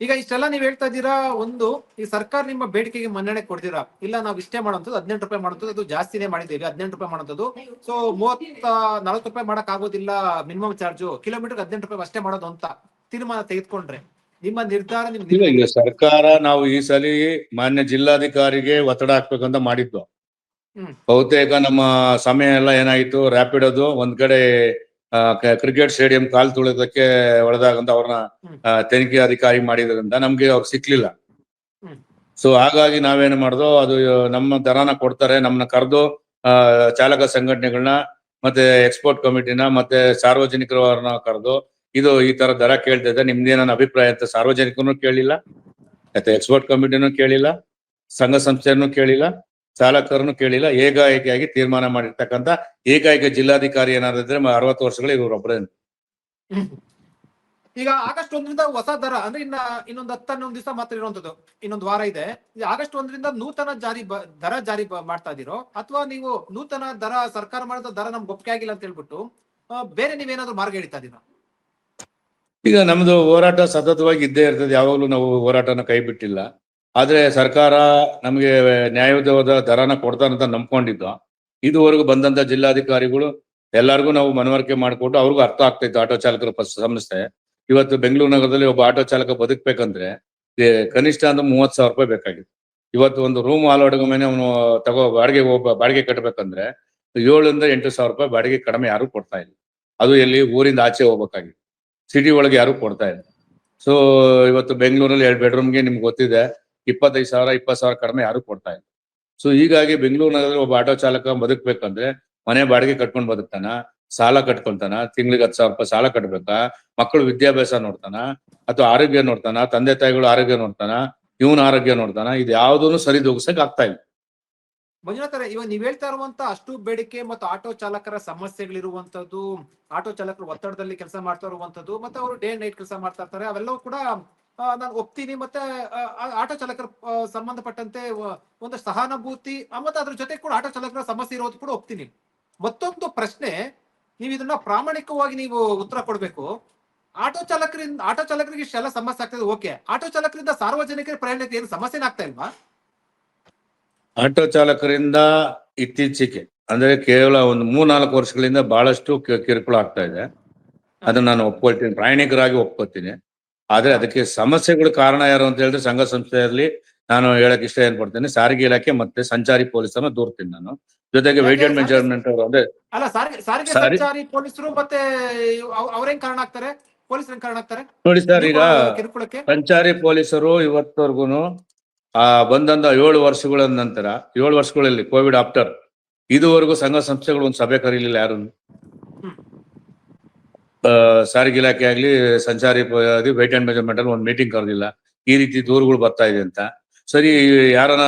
ಈಗ ಇಷ್ಟೆಲ್ಲ ನೀವು ಹೇಳ್ತಾ ಇದ್ದೀರಾ ಒಂದು ಈ ಸರ್ಕಾರ ನಿಮ್ಮ ಬೇಡಿಕೆಗೆ ಮನ್ನಣೆ ಕೊಡ್ತೀರಾ? ಇಲ್ಲ ನಾವು ಇಷ್ಟೇ ಮಾಡುವಂಥದ್ದು ಹದಿನೆಂಟು ರೂಪಾಯಿ ಮಾಡುವಂಥದ್ದು ಅದು ಜಾಸ್ತಿನೇ ಮಾಡಿದ್ದೀವಿ ಹದಿನೆಂಟು ರೂಪಾಯಿ ಮಾಡುವಂಥದ್ದು. ಸೊ ಮೂವತ್ತ ನಲವತ್ತು ರೂಪಾಯಿ ಮಾಡಕ್ ಆಗೋದಿಲ್ಲ ಮಿನಿಮಮ್ ಚಾರ್ಜ್ ಕಿಲೋಮೀಟರ್ ಹದಿನೆಂಟು ರೂಪಾಯಿ ಅಷ್ಟೇ ಮಾಡೋದು ಅಂತ ತೀರ್ಮಾನ ತೆಗೆದುಕೊಂಡ್ರೆ ನಿಮ್ಮ ನಿರ್ಧಾರ ನಿಮ್ಗೆ ಸರ್ಕಾರ ನಾವು ಈ ಸಲಿ ಮಾನ್ಯ ಜಿಲ್ಲಾಧಿಕಾರಿಗೆ ಒತ್ತಡ ಹಾಕ್ಬೇಕಂತ ಮಾಡಿದ್ದು. ಬಹುತೇಕ ನಮ್ಮ ಸಮಯ ಎಲ್ಲ ಏನಾಯ್ತು ರ್ಯಾಪಿಡೋದು ಒಂದ್ ಕಡೆ ಕ್ರಿಕೆಟ್ ಸ್ಟೇಡಿಯಂ ಕಾಲ್ ತುಳಿದಕ್ಕೆ ಹೊಡೆದಾಗಂತ ಅವ್ರನ್ನ. ತನಿಖೆ ಅಧಿಕಾರಿ ಮಾಡಿದ್ರಿಂದ ನಮ್ಗೆ ಅವ್ರು ಸಿಕ್ಲಿಲ್ಲ. ಸೊ ಹಾಗಾಗಿ ನಾವೇನು ಮಾಡ್ದೋ ಅದು ನಮ್ಮ ದರಾನ ಕೊಡ್ತಾರೆ ನಮ್ಮನ್ನ ಕರೆದು ಚಾಲಕ ಸಂಘಟನೆಗಳನ್ನ ಮತ್ತೆ ಎಕ್ಸ್ಪೋರ್ಟ್ ಕಮಿಟಿನ ಮತ್ತೆ ಸಾರ್ವಜನಿಕರನ್ನ ಕರೆದು ಇದು ಈ ತರ ದರ ಕೇಳ್ತಾ ಇದೆ ನಿಮ್ದೇನ ಅಭಿಪ್ರಾಯ ಅಂತ ಸಾರ್ವಜನಿಕರನ್ನು ಕೇಳಿಲ್ಲ ಮತ್ತೆ ಎಕ್ಸ್ಪೋರ್ಟ್ ಕಮಿಟಿನೂ ಕೇಳಿಲ್ಲ ಸಂಘ ಸಂಸ್ಥೆಯನ್ನು ಕೇಳಿಲ್ಲ ಚಾಲಕರನ್ನು ಕೇಳಿಲ್ಲ ಏಕಾಏಕಿಯಾಗಿ ತೀರ್ಮಾನ ಮಾಡಿರ್ತಕ್ಕಂಥ ಏಕಾಏಕ ಜಿಲ್ಲಾಧಿಕಾರಿ ಏನಾದ್ರೆ ಅರವತ್ತು ವರ್ಷಗಳು ಇವರೊಬ್ಬರೇ ಹ್ಮ್. ಈಗ ಆಗಸ್ಟ್ ಒಂದರಿಂದ ಹೊಸ ದರ ಅಂದ್ರೆ ಇನ್ನ ಇನ್ನೊಂದು ಹತ್ತ ಹನ್ನೊಂದು ದಿವಸ ಮಾತ್ರ ಇರುವಂತದ್ದು ಇನ್ನೊಂದು ವಾರ ಇದೆ. ಆಗಸ್ಟ್ ಒಂದರಿಂದ ನೂತನ ಜಾರಿ ದರ ಜಾರಿ ಮಾಡ್ತಾ ಇದೀರೋ ಅಥವಾ ನೀವು ನೂತನ ದರ ಸರ್ಕಾರ ಮಾಡಿದ ದರ ನಮ್ಗೆ ಒಪ್ಪಿಗೆ ಆಗಿಲ್ಲ ಅಂತ ಹೇಳ್ಬಿಟ್ಟು ಬೇರೆ ನೀವೇನಾದ್ರೂ ಮಾರ್ಗ ಹೇಳ್ತಾ ಇದೀರಾ ಈಗ ನಮ್ದು ಹೋರಾಟ ಸತತವಾಗಿ ಇದ್ದೇ ಇರ್ತದೆ. ಯಾವಾಗ್ಲೂ ನಾವು ಹೋರಾಟನ ಕೈ ಬಿಟ್ಟಿಲ್ಲ. ಆದ್ರೆ ಸರ್ಕಾರ ನಮಗೆ ನ್ಯಾಯಯುತವಾದ ದರನ ಕೊಡ್ತಾರಂತ ನಂಬ್ಕೊಂಡಿದ್ದು. ಇದುವರೆಗೂ ಬಂದಂತ ಜಿಲ್ಲಾಧಿಕಾರಿಗಳು ಎಲ್ಲರಿಗೂ ನಾವು ಮನವರಿಕೆ ಮಾಡಿಕೊಟ್ಟು ಅವ್ರಿಗೂ ಅರ್ಥ ಆಗ್ತಾಯಿತ್ತು ಆಟೋ ಚಾಲಕರ ಸಂಸ್ಥೆ. ಇವತ್ತು ಬೆಂಗಳೂರು ನಗರದಲ್ಲಿ ಒಬ್ಬ ಆಟೋ ಚಾಲಕ ಬದುಕಬೇಕಂದ್ರೆ ಕನಿಷ್ಠ ಅಂದ್ರೆ ಮೂವತ್ ಸಾವಿರ ರೂಪಾಯಿ ಬೇಕಾಗಿತ್ತು. ಇವತ್ತು ಒಂದು ರೂಮ್ ಹಾಲ್ ಅಡುಗೆ ಮನೆ ಅವನು ತಗೋ ಬಾಡಿಗೆ ಒಬ್ಬ ಬಾಡಿಗೆ ಕಟ್ಟಬೇಕಂದ್ರೆ ಏಳರಿಂದ ಎಂಟು ಸಾವಿರ ರೂಪಾಯಿ ಬಾಡಿಗೆ ಕಡಿಮೆ ಯಾರು ಕೊಡ್ತಾ ಇಲ್ಲ. ಅದು ಎಲ್ಲಿ ಊರಿಂದ ಆಚೆ ಹೋಗ್ಬೇಕಾಗಿತ್ತು ಸಿಟಿ ಒಳಗೆ ಯಾರು ಕೊಡ್ತಾ ಇಲ್ಲ. ಸೊ ಇವತ್ತು ಬೆಂಗಳೂರಲ್ಲಿ ಎರಡು ಬೆಡ್ರೂಮ್ಗೆ ನಿಮ್ಗೆ ಗೊತ್ತಿದೆ. ಇಪ್ಪತ್ತೈದು ಸಾವಿರ, ಇಪ್ಪತ್ತು ಸಾವಿರ ಕಡಿಮೆ ಯಾರು ಕೊಡ್ತಾ ಇಲ್ಲ. ಸೊ ಹೀಗಾಗಿ ಬೆಂಗಳೂರು ಒಬ್ಬ ಆಟೋ ಚಾಲಕ ಬದುಕಬೇಕಂದ್ರೆ ಮನೆ ಬಾಡಿಗೆ ಕಟ್ಕೊಂಡು ಬದುಕ್ತಾನ, ಸಾಲ ಕಟ್ಕೊಂತಾನ, ತಿಂಗಳಿಗೆ ಹತ್ತು ಸಾವಿರ ರೂಪಾಯಿ ಸಾಲ ಕಟ್ಬೇಕಾ, ಮಕ್ಕಳು ವಿದ್ಯಾಭ್ಯಾಸ ನೋಡ್ತಾನ, ಅಥವಾ ಆರೋಗ್ಯ ನೋಡ್ತಾನ, ತಂದೆ ತಾಯಿಗಳು ಆರೋಗ್ಯ ನೋಡ್ತಾನ, ಇವನ ಆರೋಗ್ಯ ನೋಡ್ತಾನ, ಇದು ಯಾವ್ದೂ ಸರಿ ದೂಗಿಸಕ್ ಆಗ್ತಾ ಇಲ್ಲ. ಮಂಜುನಾಥರ, ಇವಾಗ ನೀವ್ ಹೇಳ್ತಾ ಇರುವಂತ ಅಷ್ಟು ಬೇಡಿಕೆ ಮತ್ತು ಆಟೋ ಚಾಲಕರ ಸಮಸ್ಯೆಗಳಿರುವಂತದ್ದು, ಆಟೋ ಚಾಲಕರು ಒತ್ತಡದಲ್ಲಿ ಕೆಲಸ ಮಾಡ್ತಾ ಇರುವಂತದ್ದು, ಮತ್ತೆ ಅವರು ಡೇ ನೈಟ್ ಕೆಲಸ ಮಾಡ್ತಾ ಇರ್ತಾರೆ, ಅವೆಲ್ಲವೂ ಕೂಡ ನಾನು ಒಪ್ತೀನಿ. ಮತ್ತೆ ಆಟೋ ಚಾಲಕರ ಸಂಬಂಧಪಟ್ಟಂತೆ ಒಂದು ಸಹಾನುಭೂತಿ ಮತ್ತೆ ಅದ್ರ ಜೊತೆ ಕೂಡ ಆಟೋ ಚಾಲಕರ ಸಮಸ್ಯೆ ಇರೋದು ಕೂಡ ಒಪ್ತೀನಿ. ಮತ್ತೊಂದು ಪ್ರಶ್ನೆ, ನೀವು ಇದನ್ನ ಪ್ರಾಮಾಣಿಕವಾಗಿ ನೀವು ಉತ್ತರ ಕೊಡಬೇಕು. ಆಟೋ ಚಾಲಕರಿಂದ, ಆಟೋ ಚಾಲಕರಿಗೆ ಇಷ್ಟೆಲ್ಲ ಸಮಸ್ಯೆ ಆಗ್ತದೆ ಓಕೆ. ಆಟೋ ಚಾಲಕರಿಂದ ಸಾರ್ವಜನಿಕರ ಪ್ರಯಾಣಕ್ಕೆ ಏನು ಸಮಸ್ಯೆ ಆಗ್ತಾ ಇಲ್ವಾ? ಆಟೋ ಚಾಲಕರಿಂದ ಇತ್ತೀಚೆಗೆ, ಅಂದ್ರೆ ಕೇವಲ ಒಂದು ಮೂರ್ನಾಲ್ಕು ವರ್ಷಗಳಿಂದ ಬಹಳಷ್ಟು ಕಿರುಕುಳ ಆಗ್ತಾ ಇದೆ. ಅದನ್ನ ನಾನು ಒಪ್ಕೊಳ್ತೀನಿ, ಪ್ರಯಾಣಿಕರಾಗಿ ಒಪ್ಕೋತೀನಿ ಆದ್ರೆ ಅದಕ್ಕೆ ಸಮಸ್ಯೆಗಳು ಕಾರಣ ಯಾರು ಅಂತ ಹೇಳಿದ್ರೆ ಸಂಘ ಸಂಸ್ಥೆಯಲ್ಲಿ ನಾನು ಹೇಳಕ್ ಇಷ್ಟ ಏನ್ ಪಡ್ತೇನೆ ಸಾರಿಗೆ ಇಲಾಖೆ ಮತ್ತೆ ಸಂಚಾರಿ ಪೊಲೀಸರನ್ನ ದೂರ್ತೀನಿ ನಾನು. ಜೊತೆಗೆ ವೆಯ್ಟ್ ಅಂಡ್ ಮೆಜರ್ಮೆಂಟ್ ಅವರು ಅಂದ್ರೆ ಅಲ್ಲ ಸಾರಿಗೆ ಪೊಲೀಸರು ಮತ್ತೆ ಅವ್- ಅವ್ರೇನ್ ಕಾರಣ ಆಗ್ತಾರೆ? ನೋಡಿ ಸರ್ ಈಗ ಸಂಚಾರಿ ಪೊಲೀಸರು ಇವತ್ತವರೆಗೂ ಆ ಬಂದಂತ ಏಳು ವರ್ಷಗಳ ನಂತರ ಏಳು ವರ್ಷಗಳಲ್ಲಿ ಕೋವಿಡ್ ಆಫ್ಟರ್ ಇದುವರೆಗೂ ಸಂಘ ಸಂಸ್ಥೆಗಳು ಒಂದು ಸಭೆ ಕರೀಲಿಲ್ಲ ಯಾರು ಸಾರಿಗೆ ಇಲಾಖೆ ಆಗ್ಲಿ, ಸಂಚಾರಿ ವೆಯ್ಟ್ ಅಂಡ್ ಮೆಜರ್ಮೆಂಟ್ ಅಲ್ಲಿ ಒಂದು ಮೀಟಿಂಗ್ ಕರೆದಿಲ್ಲ. ಈ ರೀತಿ ದೂರುಗಳು ಬರ್ತಾ ಇದೆ ಅಂತ. ಸರಿ ಯಾರನ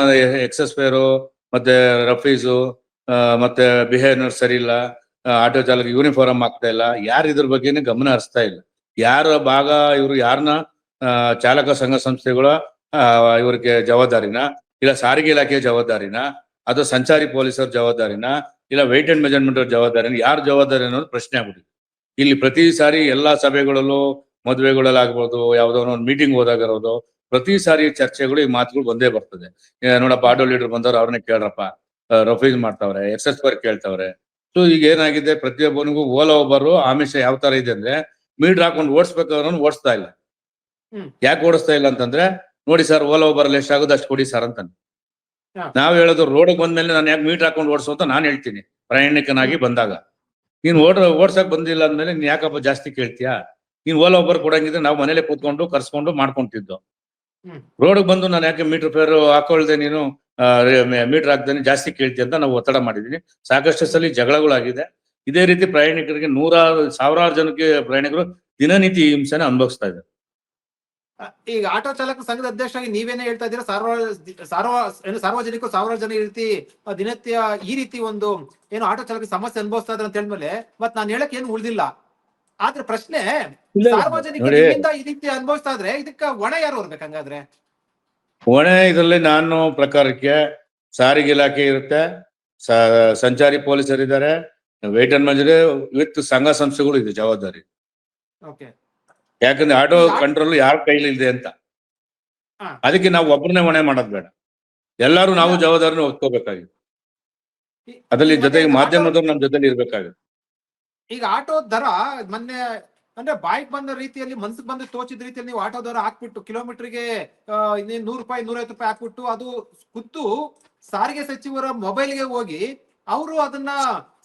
ಎಕ್ಸಸ್ ಫೇರು ಮತ್ತೆ ರಫೀಸು ಮತ್ತೆ ಬಿಹೇವಿಯರ್ ಸರಿ ಇಲ್ಲ ಆಟೋ ಚಾಲಕ ಯೂನಿಫಾರ್ಮ್ ಆಗ್ತಾ ಇಲ್ಲ, ಯಾರು ಇದ್ರ ಬಗ್ಗೆನೇ ಗಮನ ಹರಿಸ್ತಾ ಇಲ್ಲ. ಯಾರ ಭಾಗ ಇವರು ಯಾರನ್ನ ಚಾಲಕ ಸಂಘ ಸಂಸ್ಥೆಗಳ ಇವ್ರಿಗೆ ಜವಾಬ್ದಾರಿನ? ಇಲ್ಲ ಸಾರಿಗೆ ಇಲಾಖೆಯ ಜವಾಬ್ದಾರಿನ? ಅಥವಾ ಸಂಚಾರಿ ಪೊಲೀಸರ ಜವಾಬ್ದಾರಿನ? ಇಲ್ಲ ವೆಯ್ಟ್ ಅಂಡ್ ಮೆಜರ್ಮೆಂಟ್ ಅವ್ರ ಜವಾಬ್ದಾರಿನ? ಯಾರ ಜವಾಬ್ದಾರಿ ಅನ್ನೋದು ಪ್ರಶ್ನೆ ಆಗ್ಬಿಟ್ಟಿದೆ. ಇಲ್ಲಿ ಪ್ರತಿ ಸಾರಿ ಎಲ್ಲಾ ಸಭೆಗಳಲ್ಲೂ ಮದುವೆಗಳಲ್ಲಿ ಆಗ್ಬೋದು ಯಾವ್ದೋ ಒಂದು ಮೀಟಿಂಗ್ ಹೋದಾಗ ಇರೋದು ಪ್ರತಿ ಸಾರಿ ಚರ್ಚೆಗಳು ಈ ಮಾತುಗಳು ಬಂದೇ ಬರ್ತದೆ. ನೋಡಪ್ಪ ಆಟೋ ಲೀಡರ್ ಬಂದವ್ರು ಅವ್ರನ್ನೇ ಕೇಳ್ರಪ್ಪ. ರಫೀಸ್ ಮಾಡ್ತಾವ್ರೆ ಎಕ್ಸಸ್ ಪರ್ ಕೇಳ್ತಾವ್ರೆ. ಸೊ ಈಗ ಏನಾಗಿದೆ ಪ್ರತಿಯೊಬ್ಬನಿಗೂ ಓಲಾ ಒಬ್ಬರು ಆಮಿಷ ಯಾವ ತರ ಇದೆ ಅಂದ್ರೆ ಮೀಟರ್ ಹಾಕೊಂಡು ಓಡಿಸ್ಬೇಕಾದ್ರೂ ಓಡಿಸ್ತಾ ಇಲ್ಲ. ಯಾಕೆ ಓಡಿಸ್ತಾ ಇಲ್ಲ ಅಂತಂದ್ರೆ ನೋಡಿ ಸರ್ ಓಲಾ ಒಬ್ಬರಲ್ಲಿ ಎಷ್ಟಾಗೋದು ಅಷ್ಟು ಕೊಡಿ ಸರ್ ಅಂತ ಹಾ. ನಾವ್ ಹೇಳೋದು ರೋಡ್ ಬಂದ್ಮೇಲೆ ನಾನು ಯಾಕೆ ಮೀಟರ್ ಹಾಕೊಂಡು ಓಡಿಸೋ ಅಂತ ನಾನು ಹೇಳ್ತೀನಿ ಪ್ರಯಾಣಿಕನಾಗಿ ಬಂದಾಗ. ನೀನ್ ಓಡ್ ಓಡ್ಸಕ್ ಬಂದಿಲ್ಲ ಅಂದ್ಮೇಲೆ ನೀನ್ ಯಾಕಪ್ಪ ಜಾಸ್ತಿ ಕೇಳ್ತೀಯಾ? ನೀನ್ ಓಲಾ ಒಬ್ಬರು ಕೊಡಂಗಿದ್ರೆ ನಾವು ಮನೇಲೆ ಕೂತ್ಕೊಂಡು ಕರ್ಸ್ಕೊಂಡು ಮಾಡ್ಕೊಂತಿದ್ದು. ರೋಡ್ ಬಂದು ನಾನು ಯಾಕೆ ಮೀಟರ್ ಫೇರ್ ಹಾಕೊಳ್ದೆ ನೀನು ಮೀಟರ್ ಹಾಕ್ದೇನೆ ಜಾಸ್ತಿ ಕೇಳ್ತೀಯ ಅಂತ ನಾವು ಒತ್ತಡ ಮಾಡಿದೀನಿ. ಸಾಕಷ್ಟು ಸಲ ಜಗಳಗಳಾಗಿದೆ. ಇದೇ ರೀತಿ ಪ್ರಯಾಣಿಕರಿಗೆ ನೂರಾರು ಸಾವಿರಾರು ಜನಕ್ಕೆ ಪ್ರಯಾಣಿಕರು ದಿನನಿತ್ಯ ಹಿಂಸೆನ ಅನುಭವಿಸ್ತಾ ಇದ್ದಾರೆ. ಈಗ ಆಟೋ ಚಾಲಕ ಸಂಘದ ಅಧ್ಯಕ್ಷರಾಗಿ ನೀವೇನೇ ಹೇಳ್ತಾ ಇದ್ದೀರಾ? ಸಾರ್ವ ಸಾರ್ವ ಏನು ಸಾರ್ವಜನಿಕರು ಸಾವಿರಾರು ಜನ ಈ ರೀತಿ ದಿನತ್ಯ ಈ ರೀತಿ ಒಂದು ಏನು ಆಟೋ ಚಾಲಕ ಸಮಸ್ಯೆ ಅನುಭವಿಸ್ತಾ ಇದ್ದಾರೆ ಅಂತ ಹೇಳಿದ್ಮೇಲೆ ಮತ್ ನಾನು ಹೇಳಕ್ ಏನು ಉಳಿದಿಲ್ಲ. ಆದ್ರೆ ಪ್ರಶ್ನೆ ಸಾರ್ವಜನಿಕ ನೋಡಿ ಈ ರೀತಿ ಅನುಭವಿಸ್ತಾ ಇದ್ರೆ ಇದಕ್ಕೆ ಹೊಣೆ ಯಾರು ಬರ್ಬೇಕು ಹಂಗಾದ್ರೆ ಹೊಣೆ ಇದರಲ್ಲಿ ನಾನು ಪ್ರಕಾರಕ್ಕೆ ಸಾರಿಗೆ ಇಲಾಖೆ ಇರುತ್ತೆ. ಸಂಚಾರಿ ಪೊಲೀಸರು ಇದ್ದಾರೆ ವೇಟ್ ಅಂಡ್ ಮಂಜೂರಿ ವಿತ್ ಸಂಘ ಸಂಸ್ಥೆಗಳು ಇದೆ ಜವಾಬ್ದಾರಿ. ಓಕೆ ಯಾಕಂದ್ರೆ ಆಟೋ ಕಂಟ್ರೋಲ್ ಯಾರ ಕೈಲಿ ಇದೆ ಅಂತ ಅದಕ್ಕೆ ನಾವು ಒಬ್ಬರನ್ನೇ ಮನೆ ಮಾಡೋದು ಬೇಡ. ಎಲ್ಲರೂ ನಾವು ಜವಾಬ್ದಾರಿನ ಒಪ್ಕೋಬೇಕಾಗಿದೆ. ಅದ್ರಲ್ಲಿ ಜೊತೆಗೆ ಮಾಧ್ಯಮದವ್ರು ನಮ್ಮ ಜೊತೆಲಿ ಇರ್ಬೇಕಾಗುತ್ತೆ ಈಗ ಆಟೋ ದರ ಮೊನ್ನೆ ಅಂದ್ರೆ ಬಾಯಿಗೆ ಬಂದ ರೀತಿಯಲ್ಲಿ ಮನ್ಸಿಗೆ ಬಂದ ತೋಚಿದ ರೀತಿಯಲ್ಲಿ ನೀವು ಆಟೋ ದರ ಹಾಕ್ಬಿಟ್ಟು ಕಿಲೋಮೀಟರ್ಗೆ ಗೆ ನೂರು ರೂಪಾಯಿ ನೂರೈವತ್ತು ರೂಪಾಯಿ ಹಾಕ್ಬಿಟ್ಟು ಅದು ಖುದ್ದು ಸಾರಿಗೆ ಸಚಿವರ ಮೊಬೈಲ್ಗೆ ಹೋಗಿ ಅವರು ಅದನ್ನ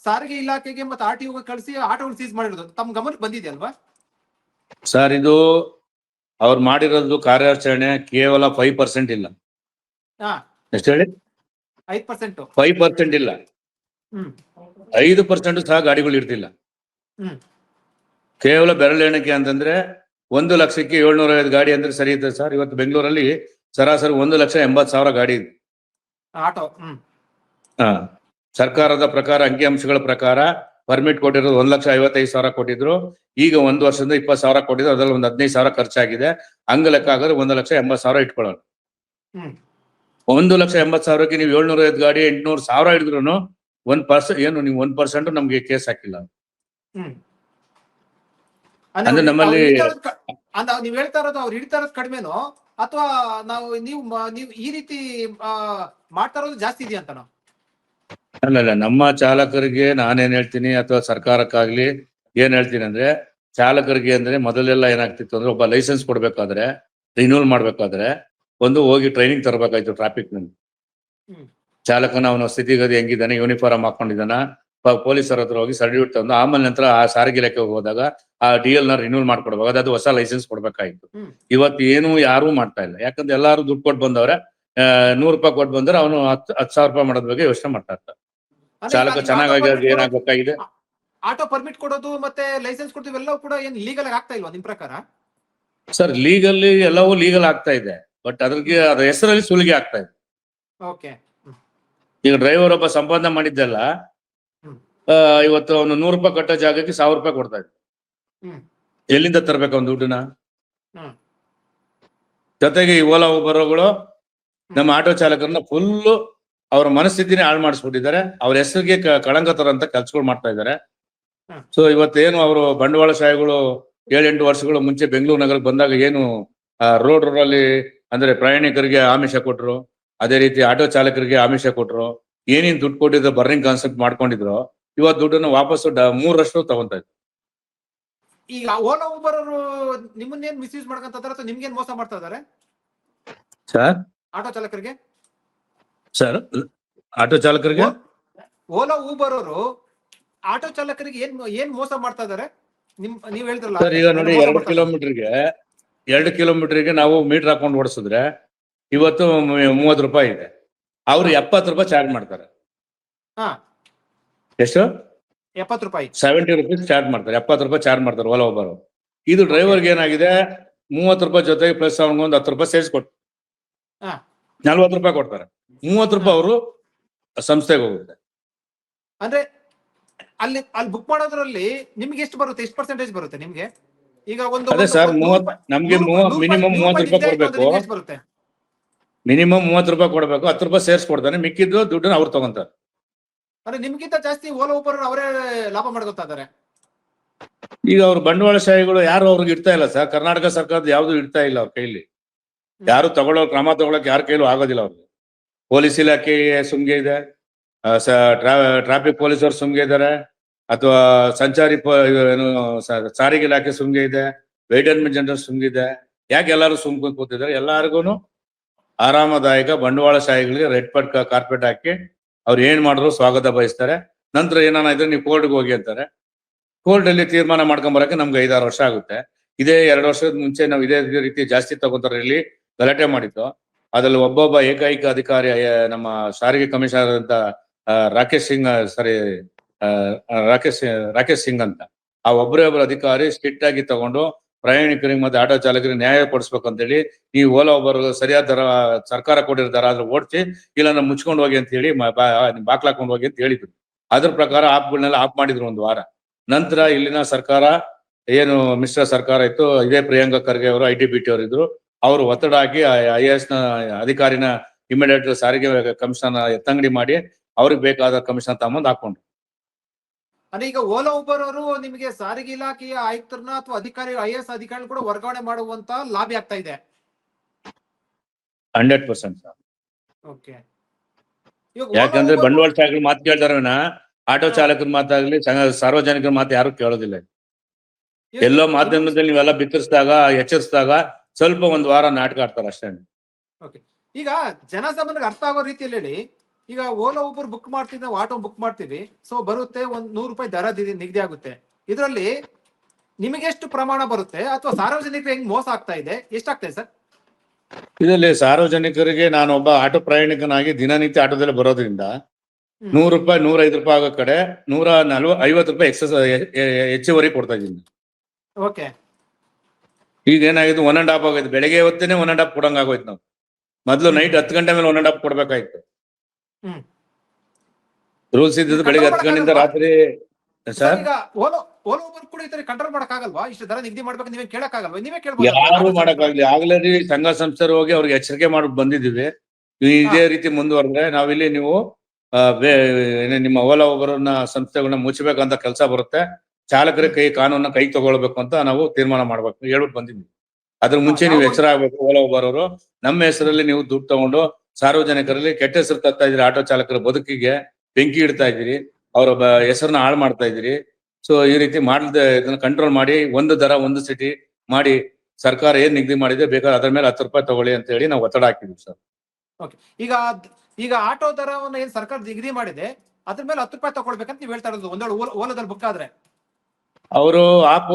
ಸಾರಿಗೆ ಇಲಾಖೆಗೆ ಮತ್ತೆ ಆರ್ ಟಿ ಕಳಿಸಿ ಆಟೋಗಳು ಸೀಸ್ ಮಾಡಿರೋದು ತಮ್ಮ ಗಮನಕ್ಕೆ ಬಂದಿದೆ ಅಲ್ವಾ ಸರ್ ಇದು ಅವ್ರು ಮಾಡಿರೋದು ಕಾರ್ಯಾಚರಣೆ ಕೇವಲ ಫೈವ್ ಪರ್ಸೆಂಟ್ ಇಲ್ಲ. ಎಷ್ಟು ಹೇಳಿ? ಐದ್ ಪರ್ಸೆಂಟ್ ಫೈವ್ ಪರ್ಸೆಂಟ್ ಇಲ್ಲ. ಐದು ಪರ್ಸೆಂಟ್ ಸಹ ಗಾಡಿಗಳು ಇರ್ತಿಲ್ಲ. ಕೇವಲ ಕೇವಲ ಬೆರಳೆಣಿಕೆ ಅಂತಂದ್ರೆ ಒಂದು ಲಕ್ಷಕ್ಕೆ ಏಳ್ನೂರ ಐವತ್ತು ಗಾಡಿ ಅಂದ್ರೆ ಸರಿ ಇದೆ ಸರ್ ಇವತ್ತು ಬೆಂಗಳೂರಲ್ಲಿ ಸರಾಸರಿ ಒಂದು ಲಕ್ಷ ಎಂಬತ್ತು ಸಾವಿರ ಗಾಡಿ ಇದೆ. ಸರ್ಕಾರದ ಪ್ರಕಾರ ಅಂಕಿಅಂಶಗಳ ಪ್ರಕಾರ ಪರ್ಮಿಟ್ ಕೊಟ್ಟಿರೋದು ಒಂದ್ ಲಕ್ಷ ಐವತ್ತೈದು ಸಾವಿರ ಕೊಟ್ಟಿದ್ರು. ಈಗ ಒಂದ್ ವರ್ಷದಿಂದ ಇಪ್ಪತ್ತು ಸಾವಿರ ಕೊಟ್ಟಿದ್ರು ಅದ್ರಲ್ಲಿ ಒಂದ್ ಹದಿನೈದು ಸಾವಿರ ಖರ್ಚಾಗಿದೆ. ಹಂಗ ಲೆಕ್ಕ ಆಗೋದ್ರೆ ಒಂದು ಲಕ್ಷ ಎಂಬತ್ ಸಾವಿರ ಇಟ್ಕೊಳ್ಳೋಣ. ಒಂದು ಲಕ್ಷ ಎಂಬತ್ತು ಸಾವಿರಕ್ಕೆ ನೀವು ಏಳ್ನೂರ ಐದು ಗಾಡಿ ಎಂಟ್ನೂರು ಸಾವಿರ ಹಿಡಿದ್ರು ಒಂದ್ ಪರ್ಸೆಂಟ್ ಏನು ನೀವು ಒಂದ್ ಪರ್ಸೆಂಟ್ ನಮ್ಗೆ ಕೇಸ್ ಹಾಕಿಲ್ಲ. ಅಂದ್ರೆ ನಮ್ಮಲ್ಲಿ- ನೀವ್ ಹೇಳ್ತಾ ಇರೋದು ಅವ್ರು ಹಿಡಿತಾ ಇರೋದು ಕಡಿಮೆನೋ ಅಥವಾ ನಾವು ನೀವು ನೀವು ಈ ರೀತಿ ಮಾಡ್ತಾ ಇರೋದು ಜಾಸ್ತಿ ಇದೆಯಾ ಅಂತ ನಾವು? ಅಲ್ಲ ಅಲ್ಲ ನಮ್ಮ ಚಾಲಕರಿಗೆ ನಾನೇನ್ ಹೇಳ್ತೀನಿ ಅಥವಾ ಸರ್ಕಾರಕ್ಕಾಗ್ಲಿ ಏನ್ ಹೇಳ್ತೀನಿ ಅಂದ್ರೆ ಚಾಲಕರಿಗೆ ಅಂದ್ರೆ ಮೊದಲೆಲ್ಲ ಏನಾಗ್ತಿತ್ತು ಅಂದ್ರೆ ಒಬ್ಬ ಲೈಸೆನ್ಸ್ ಕೊಡ್ಬೇಕಾದ್ರೆ ರಿನ್ಯೂಲ್ ಮಾಡ್ಬೇಕಾದ್ರೆ ಒಂದು ಹೋಗಿ ಟ್ರೈನಿಂಗ್ ತರಬೇಕಾಯ್ತು ಟ್ರಾಫಿಕ್ನಲ್ಲಿ. ಚಾಲಕನ ಅವನ ಸ್ಥಿತಿಗತಿ ಹೆಂಗಿದ್ದಾನೆ ಯೂನಿಫಾರ್ಮ್ ಹಾಕೊಂಡಿದ್ದಾನ ಪೊಲೀಸರ ಹತ್ರ ಹೋಗಿ ಸರ್ಟಿಫಿಕೇಟ್ ತಂದು ಆಮೇಲೆ ನಂತರ ಆ ಸಾರಿಗೆ ಇಲಾಖೆಗೆ ಹೋದಾಗ ಆ ಡಿ ಎಲ್ನ ರಿನ್ಯೂವಲ್ ಮಾಡ್ಕೊಡ್ಬೇಕು. ಅದು ಹೊಸ ಲೈಸೆನ್ಸ್ ಕೊಡ್ಬೇಕಾಯ್ತು. ಇವತ್ತು ಏನು ಯಾರು ಮಾಡ್ತಾ ಇಲ್ಲ. ಯಾಕಂದ್ರೆ ಎಲ್ಲಾರು ದುಡ್ಡು ಕೊಟ್ಟು ಬಂದವ್ರೆ ನೂರು ರೂಪಾಯಿ ಕೊಟ್ಟು ಬಂದ್ರೆ ಅವನು ಹತ್ತು ಹತ್ತು ಸಾವಿರ ರೂಪಾಯಿ ಮಾಡೋದ್ ಬಗ್ಗೆ ಯೋಚನೆ ಮಾಡ್ತಾ ಇರ್ತಾರೆ. ಚಾಲಕ ಚೆನ್ನಾಗಿ ಏನಾಗಬೇಕಾಗಿದೆ ಆಟೋ ಪರ್ಮಿಟ್ ಕೊಡೋದು ಮತ್ತೆ ಲೈಸೆನ್ಸ್ ಕೊಡ್ತೀವಿ ಎಲ್ಲವೂ ಕೂಡ ಏನ್ ಲೀಗಲ್ ಆಗಿ ಆಗ್ತಾ ಇಲ್ವಾ ನಿಮ್ ಪ್ರಕಾರ? ಸರ್ ಲೀಗಲ್ಲಿ ಎಲ್ಲವೂ ಲೀಗಲ್ ಆಗ್ತಾ ಇದೆ. ಬಟ್ ಅದ್ರಿಗೆ ಅದ್ರ ಹೆಸರಲ್ಲಿ ಸುಲಿಗೆ ಆಗ್ತಾ ಇದೆ. ಓಕೆ ಈಗ ಡ್ರೈವರ್ ಒಬ್ಬ ಸಂಪಾದನೆ ಮಾಡಿದ್ದೆಲ್ಲ. ಇವತ್ತು ಅವನು ನೂರು ರೂಪಾಯಿ ಕಟ್ಟೋ ಜಾಗಕ್ಕೆ ಸಾವಿರ ರೂಪಾಯಿ ಕೊಡ್ತಾ ಇದ್ದ. ಎಲ್ಲಿಂದ ತರ್ಬೇಕು ಒಂದು ದುಡ್ಡನ್ನ. ಜೊತೆಗೆ ಈ ಓಲಾ ಉಬರ್ಗಳು ನಮ್ಮ ಆಟೋ ಚಾಲಕರನ್ನ ಫುಲ್ಲು ಅವ್ರ ಮನಸ್ಥಿತಿನೇ ಹಾಳು ಮಾಡಿಸ್ಬಿಟ್ಟಿದ್ದಾರೆ. ಅವ್ರ ಹೆಸರಿಗೆ ಕಳಂಕ ತರ ಅಂತ ಕೆಲ್ಸಗಳು ಮಾಡ್ತಾ ಇದ್ದಾರೆ. ಸೊ ಇವತ್ತೇನು ಅವರು ಬಂಡವಾಳಶಾಹಿಗಳು ಏಳೆಂಟು ವರ್ಷಗಳು ಮುಂಚೆ ಬೆಂಗಳೂರು ನಗರಕ್ಕೆ ಬಂದಾಗ ಏನು ರೋಡ್ ರೋಡಲ್ಲಿ ಅಂದ್ರೆ ಪ್ರಯಾಣಿಕರಿಗೆ ಆಮಿಷ ಕೊಟ್ರು ಅದೇ ರೀತಿ ಆಟೋ ಚಾಲಕರಿಗೆ ಆಮಿಷ ಕೊಟ್ರು ಏನೇನ್ ದುಡ್ಡು ಕೊಟ್ಟಿದ್ರು ಬರ್ನಿಂಗ್ ಕಾನ್ಸೆಪ್ಟ್ ಮಾಡ್ಕೊಂಡಿದ್ರು ಇವತ್ತು ದುಡ್ಡನ್ನು ವಾಪಸ್ ಡ- ಮೂರರಷ್ಟು ತಗೊಂತ ಇದ್ರು ಈಗ ಓಲಾ ಉಬರ್ ಅವರು ನಿಮ್ಮನ್ನೇನ್ ಮಿಸ್ಯೂಸ್ ಮಾಡ್ಕೊಂತ ನಿಮ್ಗೇನ್ ಮೋಸ ಮಾಡ್ತಾ ಇದಾರೆ? ಸರ್? ಆಟೋ ಚಾಲಕರಿಗೆ? ಸರ್ ಆಟೋ ಚಾಲಕರಿಗೆ? ಓಲಾ ಊಬರ್ ಅವರು ಆಟೋ ಚಾಲಕರಿಗೆ ಏನ್ ಏನ್ ಮೋಸ ಮಾಡ್ತಾ ಇದಾರೆ? ನಿಮ್ ನೀವ್ ಹೇಳಿದ್ರಲ್ಲ ಸರ್ ಈಗ ನೋಡಿ ಎರಡು. ಕಿಲೋಮೀಟರ್ಗೆ ಎರಡು ಕಿಲೋಮೀಟರ್ಗೆ ನಾವು ಮೀಟರ್ ಹಾಕೊಂಡು ಓಡಿಸಿದ್ರೆ ಇವತ್ತು ಮೂವತ್ ಮೂವತ್ತು ರೂಪಾಯಿ ಇದೆ. ಅವ್ರು ಎಪ್ಪತ್ತು ರೂಪಾಯಿ ಚಾರ್ಜ್ ಮಾಡ್ತಾರೆ. ಹಾ. ಎಷ್ಟು? ಎಪ್ಪತ್ತು ರೂಪಾಯಿ. ಸೆವೆಂಟಿ ರುಪೀಸ್ ಚಾರ್ಜ್ ಮಾಡ್ತಾರೆ. ಎಪ್ಪತ್ತು ರೂಪಾಯಿ ಚಾರ್ಜ್ ಮಾಡ್ತಾರೆ ಓಲಾ ಒಬ್ಬರು ಇದು ಡ್ರೈವರ್ಗೆ ಏನಾಗಿದೆ? ಮೂವತ್ತು ರೂಪಾಯಿ ಜೊತೆಗೆ ಪ್ಲಸ್ ಅವ್ನಿಗೊಂದು ಹತ್ತು ರೂಪಾಯಿ ಸೇರಿಸ್ಕೊಟ್ಟು ಹಾ. ನಲ್ವತ್ತು ರೂಪಾಯಿ ಕೊಡ್ತಾರೆ. ಮೂವತ್ತು ರೂಪಾಯಿ ಅವರು ಸಂಸ್ಥೆಗೆ ಹೋಗುತ್ತೆ. ಅಂದ್ರೆ ಅಲ್ಲಿ ಅಲ್ಲಿ ಬುಕ್ ಮಾಡೋದ್ರಲ್ಲಿ ನಿಮ್ಗೆ ಎಷ್ಟು ಬರುತ್ತೆ? ಎಷ್ಟು ಪರ್ಸೆಂಟೇಜ್ ಬರುತ್ತೆ ನಿಮ್ಗೆ? ಈಗ ಒಂದು ಅದೇ ಸರ್ ಮೂವತ್ ನಮ್ಗೆ ಮಿನಿಮಮ್ ಮೂವತ್ತು ರೂಪಾಯಿ ಕೊಡ್ಬೇಕು. ಬರುತ್ತೆ? ಮಿನಿಮಮ್ ಮೂವತ್ತು ರೂಪಾಯಿ ಕೊಡ್ಬೇಕು ಹತ್ತು ರೂಪಾಯಿ ಸೇರಿಸ್ಕೊಡ್ತಾನೆ ಮಿಕ್ಕಿದ್ದು ದುಡ್ಡನ್ನ ಅವ್ರು ತಗೊಂತಾರೆ. ಅಂದ್ರೆ ನಿಮ್ಗಿಂತ ಜಾಸ್ತಿ ಓಲಾ ಊಬರ್ ಅವರೇ ಲಾಭ ಮಾಡ್ಕೊತಾ ಇದಾರೆ. ಈಗ ಅವ್ರು ಬಂಡವಾಳಶಾಹಿಗಳು ಯಾರು ಅವ್ರಿಗೆ ಇಡ್ತಾ ಇಲ್ಲ ಸರ್? ಕರ್ನಾಟಕ ಸರ್ಕಾರದ ಯಾವ್ದು ಇಡ್ತಾ ಇಲ್ಲ ಅವ್ರ ಕೈಲಿ. ಯಾರು ತಗೊಳ್ಳೋ ಕ್ರಮ ತಗೊಳಕ್ ಯಾರ ಕೈಲೂ ಆಗೋದಿಲ್ಲ ಅವ್ರಿಗೆ. ಪೊಲೀಸ್ ಇಲಾಖೆ ಸುಮ್ಗೆ ಇದೆ. ಟ್ರಾಫಿಕ್ ಪೊಲೀಸರು ಸುಮ್ಗೆ ಇದ್ದಾರೆ ಅಥವಾ ಸಂಚಾರಿ ಏನು ಸಾರಿಗೆ ಇಲಾಖೆ ಸುಮ್ಗೆ ಇದೆ. ವೇಟರ್ಮೆಂಟ್ ಜನರಲ್ ಇದೆ. ಯಾಕೆ ಎಲ್ಲರೂ ಸುಮ್ಕೊಂಡು ಕೂತಿದ್ದಾರೆ? ಎಲ್ಲಾರ್ಗು ಆರಾಮದಾಯಕ ಬಂಡವಾಳ ಶಾಹಿಗಳಿಗೆ ರೆಡ್ ಪಟ್ ಕಾರ್ಪೆಟ್ ಹಾಕಿ ಅವ್ರು ಏನ್ ಮಾಡಿದ್ರು ಸ್ವಾಗತ ಬಯಸ್ತಾರೆ. ನಂತರ ಏನಾನ ಇದ್ರೆ ನೀವು ಕೋರ್ಟ್ಗೆ ಹೋಗಿ ಅಂತಾರೆ. ಕೋರ್ಟ್ ಅಲ್ಲಿ ತೀರ್ಮಾನ ಮಾಡ್ಕೊಂಡ್ ಬರಕ್ಕೆ ನಮ್ಗೆ ಐದಾರು ವರ್ಷ ಆಗುತ್ತೆ. ಇದೇ ಎರಡು ವರ್ಷದ ಮುಂಚೆ ನಾವು ಇದೇ ರೀತಿ ಜಾಸ್ತಿ ತಗೊಂತಾರೆ ಇಲ್ಲಿ ಗಲಾಟೆ ಮಾಡಿದ್ದು. ಅದ್ರಲ್ಲಿ ಒಬ್ಬೊಬ್ಬ ಏಕೈಕ ಅಧಿಕಾರಿ ನಮ್ಮ ಸಾರಿಗೆ ಕಮಿಷನರ್ ಅಂತ ರಾಕೇಶ್ ಸಿಂಗ್, ಸಾರಿ ರಾಕೇಶ್ ರಾಕೇಶ್ ಸಿಂಗ್ ಅಂತ. ಆ ಒಬ್ಬರೇ ಒಬ್ಬರು ಅಧಿಕಾರಿ ಸ್ಟ್ರಿಕ್ಟ್ ಆಗಿ ತಗೊಂಡು ಪ್ರಯಾಣಿಕರಿಗೆ ಮತ್ತೆ ಆಟೋ ಚಾಲಕರಿಗೆ ನ್ಯಾಯ ಕೊಡಿಸ್ಬೇಕು ಅಂತೇಳಿ ಈ ಓಲಾ ಒಬ್ಬರು ಸರಿಯಾದ ದರ, ಸರ್ಕಾರ ಕೊಟ್ಟಿರೋ ದರ ಆದ್ರೆ ಓಡಿಸಿ ಇಲ್ಲ ನಾವು ಮುಚ್ಕೊಂಡು ಹೋಗಿ ಅಂತ ಹೇಳಿ ಬಾಕ್ಲಾಕೊಂಡು ಹೋಗಿ ಅಂತ ಹೇಳಿದ್ರು. ಅದ್ರ ಪ್ರಕಾರ ಆಪ್ಗಳನ್ನೆಲ್ಲ ಆಫ್ ಮಾಡಿದ್ರು ಒಂದು ವಾರ. ನಂತರ ಇಲ್ಲಿನ ಸರ್ಕಾರ, ಏನು ಮಿಶ್ರ ಸರ್ಕಾರ ಇತ್ತು, ಇದೇ ಪ್ರಿಯಾಂಕ ಖರ್ಗೆ ಅವರು ಐ ಟಿ ಬಿ ಟಿ ಅವರಿದ್ರು ಅವರು ಒತ್ತಡ ಹಾಕಿ ಐ ಎಸ್ನ ಅಧಿಕಾರಿನ ಇಮಿಡಿಯೇಟ್ ಸಾರಿಗೆ ಕಮಿಷನ್ ಎತ್ತಂಗಡಿ ಮಾಡಿ ಅವ್ರಿಗೆ ಬೇಕಾದ ಕಮಿಷನ್ ತಗೊಂಡ್ ಹಾಕೊಂಡ್ರು ಅಂದ್ರೆ ಈಗ ಓಲಾ ಉಬರ್ ಅವರು ನಿಮಗೆ ಸಾರಿಗೆ ಇಲಾಖೆಯ ಆಯುಕ್ತರನ್ನ ಅಥವಾ ಅಧಿಕಾರಿ ಐ ಎಸ್ ಅಧಿಕಾರಿ ಕೂಡ ವರ್ಗಾವಣೆ ಮಾಡುವಂತ ಲಾಭಿ ಆಗ್ತಾ ಇದೆ? Hundred percent okay. ಯಾಕಂದ್ರೆ ಬಂಡವಾಳ ಚಾಲಕರು ಮಾತು ಕೇಳ್ತಾರೆ ಆಟೋ ಚಾಲಕರ ಮಾತಾಗ್ಲಿ ಸಾರ್ವಜನಿಕರ ಮಾತು ಯಾರು ಕೇಳೋದಿಲ್ಲ ಎಲ್ಲೋ ಮಾಧ್ಯಮದಲ್ಲಿ ನೀವೆಲ್ಲ ಬಿತ್ತರಿಸಿದಾಗ ಎಚ್ಚರಿಸಿದಾಗ ಸ್ವಲ್ಪ ಒಂದ್ ವಾರ ನಾಟಕ ಆಡ್ತಾರೆ ಅಷ್ಟೇ. ಓಕೆ ಈಗ ಜನಸಾಮಾನ್ಯರಿಗೆ ಅರ್ಥ ಆಗೋ ರೀತಿಯಲ್ಲಿ ಹೇಳಿ ಈಗ ಓಲಾ ಒಬ್ಬರು ಬುಕ್ ಮಾಡ್ತೀವಿ ನಾವು ಆಟೋ ಬುಕ್ ಮಾಡ್ತೀವಿ ಸೊ ಬರುತ್ತೆ ಒಂದ್ ನೂರು ರೂಪಾಯಿ ದರ ನಿಗದಿ ಆಗುತ್ತೆ. ಇದರಲ್ಲಿ ನಿಮಗೆ ಎಷ್ಟು ಪ್ರಮಾಣ ಬರುತ್ತೆ? ಅಥವಾ ಸಾರ್ವಜನಿಕರಿಗೆ ಹೆಂಗ್ ಮೋಸ ಆಗ್ತಾ ಇದೆ? ಎಷ್ಟಾಗ್ತಾ ಇದೆ ಸರ್? ಇದರಲ್ಲಿ ಸಾರ್ವಜನಿಕರಿಗೆ ನಾನು ಒಬ್ಬ ಆಟೋ ಪ್ರಯಾಣಿಕನಾಗಿ ದಿನನಿತ್ಯ ಆಟೋದಲ್ಲಿ ಬರೋದ್ರಿಂದ. ನೂರು ರೂಪಾಯಿ ನೂರ ಐದು ರೂಪಾಯಿ ಆಗೋ ಕಡೆ ನೂರ ನಲ್ವ ಐವತ್ತು ರೂಪಾಯಿ ಎಕ್ಸಸ್ ಹೆಚ್ಚುವರಿ ಕೊಡ್ತಾ ಇದ್ದೀನಿ. ಓಕೆ ಈಗ ಏನಾಗಿದೆ ಒನ್ ಅಂಡ್ ಹಾಫ್ ಆಗೋಯ್ತು. ಬೆಳಗ್ಗೆ ಹೊತ್ತೇನೆ ಒನ್ ಅಂಡ್ ಹಾಫ್ ಕೊಡಂಗ್ ಆಗೋಯ್ತು ನಾವು. ಮೊದ್ಲು ನೈಟ್ ಹತ್ತು ಗಂಟೆ ಮೇಲೆ ಒನ್ ಅಂಡ್ ಹಾಫ್ ಕೊಡ್ಬೇಕಾಯ್ತು. ರೂಲ್ಸ್ ಇದ್ದಿದ್ದು ಬೆಳಿಗ್ಗೆ ಹತ್ತು ಗಂಟೆಯಿಂದ ರಾತ್ರಿ ಸರ್? ಓಲೋ ಕೂಡ ಈ ತರ ಕಂಟ್ರೋಲ್ ಮಾಡಕ್ಕಾಗಲ್ವಾ? ಇಷ್ಟು ದರ ನಿಗದಿ ಮಾಡ್ಬೇಕು ನೀವೇ ಕೇಳಕ್ಕಾಗಲ್ವಾ? ನೀವೇ ಕೇಳ್ಬೋದು. ಯಾರು ಮಾಡಕ್ಕಾಗ್ಲಿ. ಆಗ್ಲೇ ಸಂಘ ಸಂಸ್ಥೆರು ಹೋಗಿ ಅವ್ರಿಗೆ ಎಚ್ಚರಿಕೆ ಮಾಡಿ ಬಂದಿದ್ದೀವಿ. ಇದೇ ರೀತಿ ಮುಂದುವರೆದ್ರೆ ನಾವಿಲ್ಲಿ ನೀವು ನಿಮ್ಮ ಓಲಾ ಒಬ್ಬರನ್ನ ಸಂಸ್ಥೆಗಳನ್ನ ಮುಚ್ಚಬೇಕಂತ ಕೆಲಸ ಬರುತ್ತೆ. ಚಾಲಕರ ಕೈ ಕಾನೂನ ಕೈ ತಗೊಳ್ಬೇಕು ಅಂತ ನಾವು ತೀರ್ಮಾನ ಮಾಡ್ಬೇಕು. ಹೇಳ್ಬಿಟ್ಟು ಬಂದಿದ್ವಿ. ಅದ್ರ ಮುಂಚೆ ನೀವು ಎಚ್ಚರ ಆಗ್ಬೇಕು. ಓಲಾ ಬರೋರು ನಮ್ಮ ಹೆಸರಲ್ಲಿ ನೀವು ದುಡ್ಡು ತಗೊಂಡು ಸಾರ್ವಜನಿಕರಲ್ಲಿ ಕೆಟ್ಟ ಹೆಸರು ತರ್ತಾ ಇದ್ರಿ ಆಟೋ ಚಾಲಕರ ಬದುಕಿಗೆ ಬೆಂಕಿ ಇಡ್ತಾ ಇದ್ದೀರಿ. ಅವರ ಹೆಸರನ್ನ ಹಾಳು ಮಾಡ್ತಾ ಇದ್ದೀರಿ. ಸೊ ಈ ರೀತಿ ಮಾಡಿದ ಇದನ್ನ ಕಂಟ್ರೋಲ್ ಮಾಡಿ ಒಂದು ದರ ಒಂದು ಸಿಟಿ ಮಾಡಿ ಸರ್ಕಾರ ಏನ್ ನಿಗದಿ ಮಾಡಿದೆ ಬೇಕಾದ್ರೆ ಅದ್ರ ಮೇಲೆ ಹತ್ತು ರೂಪಾಯಿ ತಗೊಳ್ಳಿ ಅಂತ ಹೇಳಿ ನಾವು ಒತ್ತಡ ಹಾಕಿದ್ವಿ ಸರ್. ಈಗ ಈಗ ಆಟೋ ದರವನ್ನು ಏನ್ ಸರ್ಕಾರ ನಿಗದಿ ಮಾಡಿದೆ, ಅದ್ರ ಮೇಲೆ ಹತ್ತು ರೂಪಾಯಿ ತಗೊಳ್ಬೇಕಂತ ನೀವು ಹೇಳ್ತಾ ಇರೋದು ಒಂದೇಳು ಓಲ- ಓಲಾದಲ್ಲಿ ಬುಕ್ ಆದ್ರೆ. ಅವರು ಆಪ್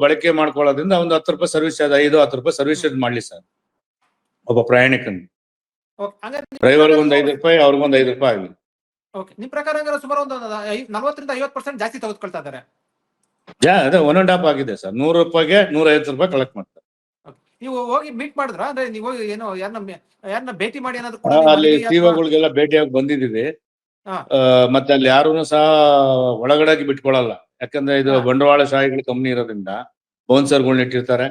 ಬಳಕೆ ಮಾಡ್ಕೊಳ್ಳೋದ್ರಿಂದ ಒಂದು ಹತ್ತು ರೂಪಾಯಿ ಸರ್ವಿಸ್ ಚಾರ್ಜ್ ಐದು ಹತ್ತು ರೂಪಾಯಿ ಸರ್ವಿಸ್ ಚಾರ್ಜ್ ಮಾಡ್ಲಿ ಸರ್. ಒಬ್ಬ ಪ್ರಯಾಣಿಕನ್. ಡ್ರೈವರ್ ಒಂದ್ ಐದು ರೂಪಾಯಿ ಅವ್ರಿಗೊಂದ್ ಐದು ರೂಪಾಯಿ ಆಗಲಿ. ಓಕೆ ನಿಮ್ ಪ್ರಕಾರ ಹಂಗಾರೆ ಸುಮಾರು ಒಂದು ನಲ್ವತ್ತರಿಂದ ಐವತ್ತು ಪರ್ಸೆಂಟ್ ಜಾಸ್ತಿ ತೆಗೆದುಕೊಳ್ತಾ ಇದ್ದಾರೆ. ಜಾ ಅದೇ ಒನ್ ಅಂಡ್ ಹಾಫ್ ಆಗಿದೆ ಸರ್. ನೂರು ರೂಪಾಯಿಗೆ ನೂರ ಐವತ್ತು ರೂಪಾಯಿ ಕಲೆಕ್ಟ್ ಮಾಡ್ತಾರೆ. ನೀವು ಹೋಗಿ ಮೀಟ್ ಮಾಡಿದ್ರ? ಅಂದ್ರೆ ನೀವು ಹೋಗಿ ಏನೋ ಯಾರನ್ನ ಯಾರನ್ನ ಭೇಟಿ ಮಾಡಿ ಏನಾದ್ರು ಅಲ್ಲಿ ಅಥವಾ- ಭೇಟಿಯಾಗಿ ಬಂದಿದ್ದೀವಿ. ಮತ್ತೆ ಅಲ್ಲಿ ಯಾರು ಸಹ ಒಳಗಡೆ ಬಿಟ್ಕೊಳಲ್ಲ. ಯಾಕಂದ್ರೆ ಇದು ಬಂಡವಾಳ ಬಂಡವಾಳಶಾಹಿಗಳ ಕಂಪ್ನಿ ಇರೋದ್ರಿಂದ ಬೌನ್ಸರ್ಗಳನ್ನ ಇಟ್ಟಿರ್ತಾರೆ.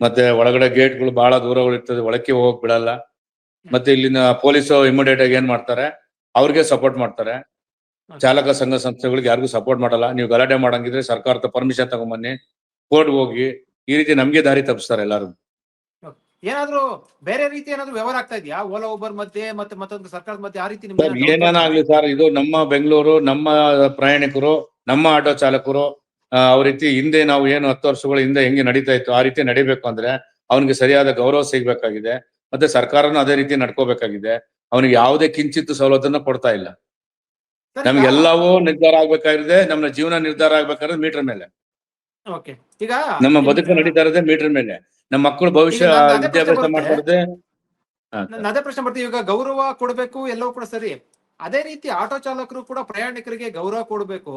ಮತ್ತೆ ಒಳಗಡೆ ಗೇಟ್ಗಳು ಬಹಳ ದೂರಗಳು ಇರ್ತದೆ ಒಳಕ್ಕೆ ಹೋಗಕ್ ಬಿಡಲ್ಲ. ಮತ್ತೆ ಇಲ್ಲಿನ ಪೊಲೀಸ್ ಇಮಿಡಿಯೇಟ್ ಆಗಿ ಏನ್ ಮಾಡ್ತಾರೆ ಅವ್ರಿಗೆ ಸಪೋರ್ಟ್ ಮಾಡ್ತಾರೆ. ಚಾಲಕ ಸಂಘ ಸಂಸ್ಥೆಗಳಿಗೆ ಯಾರಿಗೂ ಸಪೋರ್ಟ್ ಮಾಡಲ್ಲ. ನೀವು ಗಲಾಟೆ ಮಾಡಂಗಿದ್ರೆ ಸರ್ಕಾರದ ಪರ್ಮಿಷನ್ ತಗೊಂಬನ್ನಿ ಕೋರ್ಟ್ ಹೋಗಿ ಈ ರೀತಿ ನಮ್ಗೆ ದಾರಿ ತಪ್ಪಿಸ್ತಾರೆ ಎಲ್ಲಾರು. ಏನಾದ್ರು ಬೇರೆ ರೀತಿ ಏನಾದ್ರು ವ್ಯವಹಾರ ಆಗ್ತಾ ಇದೆಯಾ? ಓಲಾ ಉಬರ್ ಮಧ್ಯೆ ಮತ್ತೆ ಮತ್ತೊಂದು ಸರ್ಕಾರದ ಮಧ್ಯೆ ಆ ರೀತಿ ಸರ್ ಆಗ್ಲಿ ಏನೇನಾಗ್ಲಿ ಸರ್ ಇದು ನಮ್ಮ ಬೆಂಗಳೂರು ನಮ್ಮ ಪ್ರಯಾಣಿಕರು ನಮ್ಮ ಆಟೋ ಚಾಲಕರು ಆ, ಅವ್ರ ರೀತಿ ಹಿಂದೆ ನಾವು ಏನು ಹತ್ತು ವರ್ಷಗಳ ಹಿಂದೆ ಹೆಂಗೆ ನಡೀತಾ ಇತ್ತು ಆ ರೀತಿ ನಡಿಬೇಕು ಅಂದ್ರೆ ಅವನಿಗೆ ಸರಿಯಾದ ಗೌರವ ಸಿಗ್ಬೇಕಾಗಿದೆ ಮತ್ತೆ ಸರ್ಕಾರನು ಅದೇ ರೀತಿ ನಡ್ಕೋಬೇಕಾಗಿದೆ ಅವನಿಗೆ ಯಾವುದೇ ಕಿಂಚಿತ್ತು ಸವಲತ್ತನ್ನು ಕೊಡ್ತಾ ಇಲ್ಲ. ಸರ್, ನಮ್ಗೆ ಈಗ- ಎಲ್ಲವೂ ನಿರ್ಧಾರ ಆಗ್ಬೇಕಾಗಿದೆ ನಮ್ಮ ಜೀವನ ನಿರ್ಧಾರ ಆಗ್ಬೇಕಾದ್ರೆ ಮೀಟರ್ ಮೇಲೆ. ಈಗ ನಮ್ಮ ನಿಮ್- ಬದುಕು ನಡೀತಾ ಇರೋದೇ ಮೀಟರ್ ಮೇಲೆ. ನಮ್ಮ ಮಕ್ಕಳು ಭವಿಷ್ಯ ಈಗ ನಂದು ಅದೇ ವಿದ್ಯಾಭ್ಯಾಸ ಪ್ರಶ್ನೆ ಮಾಡ್ಕೊಡದೆ? ಅದೇ ಪ್ರಶ್ನೆ ಮಾಡ್ತೀವಿ ಈಗ ಗೌರವ ಕೊಡಬೇಕು ಎಲ್ಲವೂ ಕೂಡ ಸರಿ. ಅದೇ ರೀತಿ ಆಟೋ ಚಾಲಕರು ಕೂಡ ಪ್ರಯಾಣಿಕರಿಗೆ ಗೌರವ ಕೊಡಬೇಕು.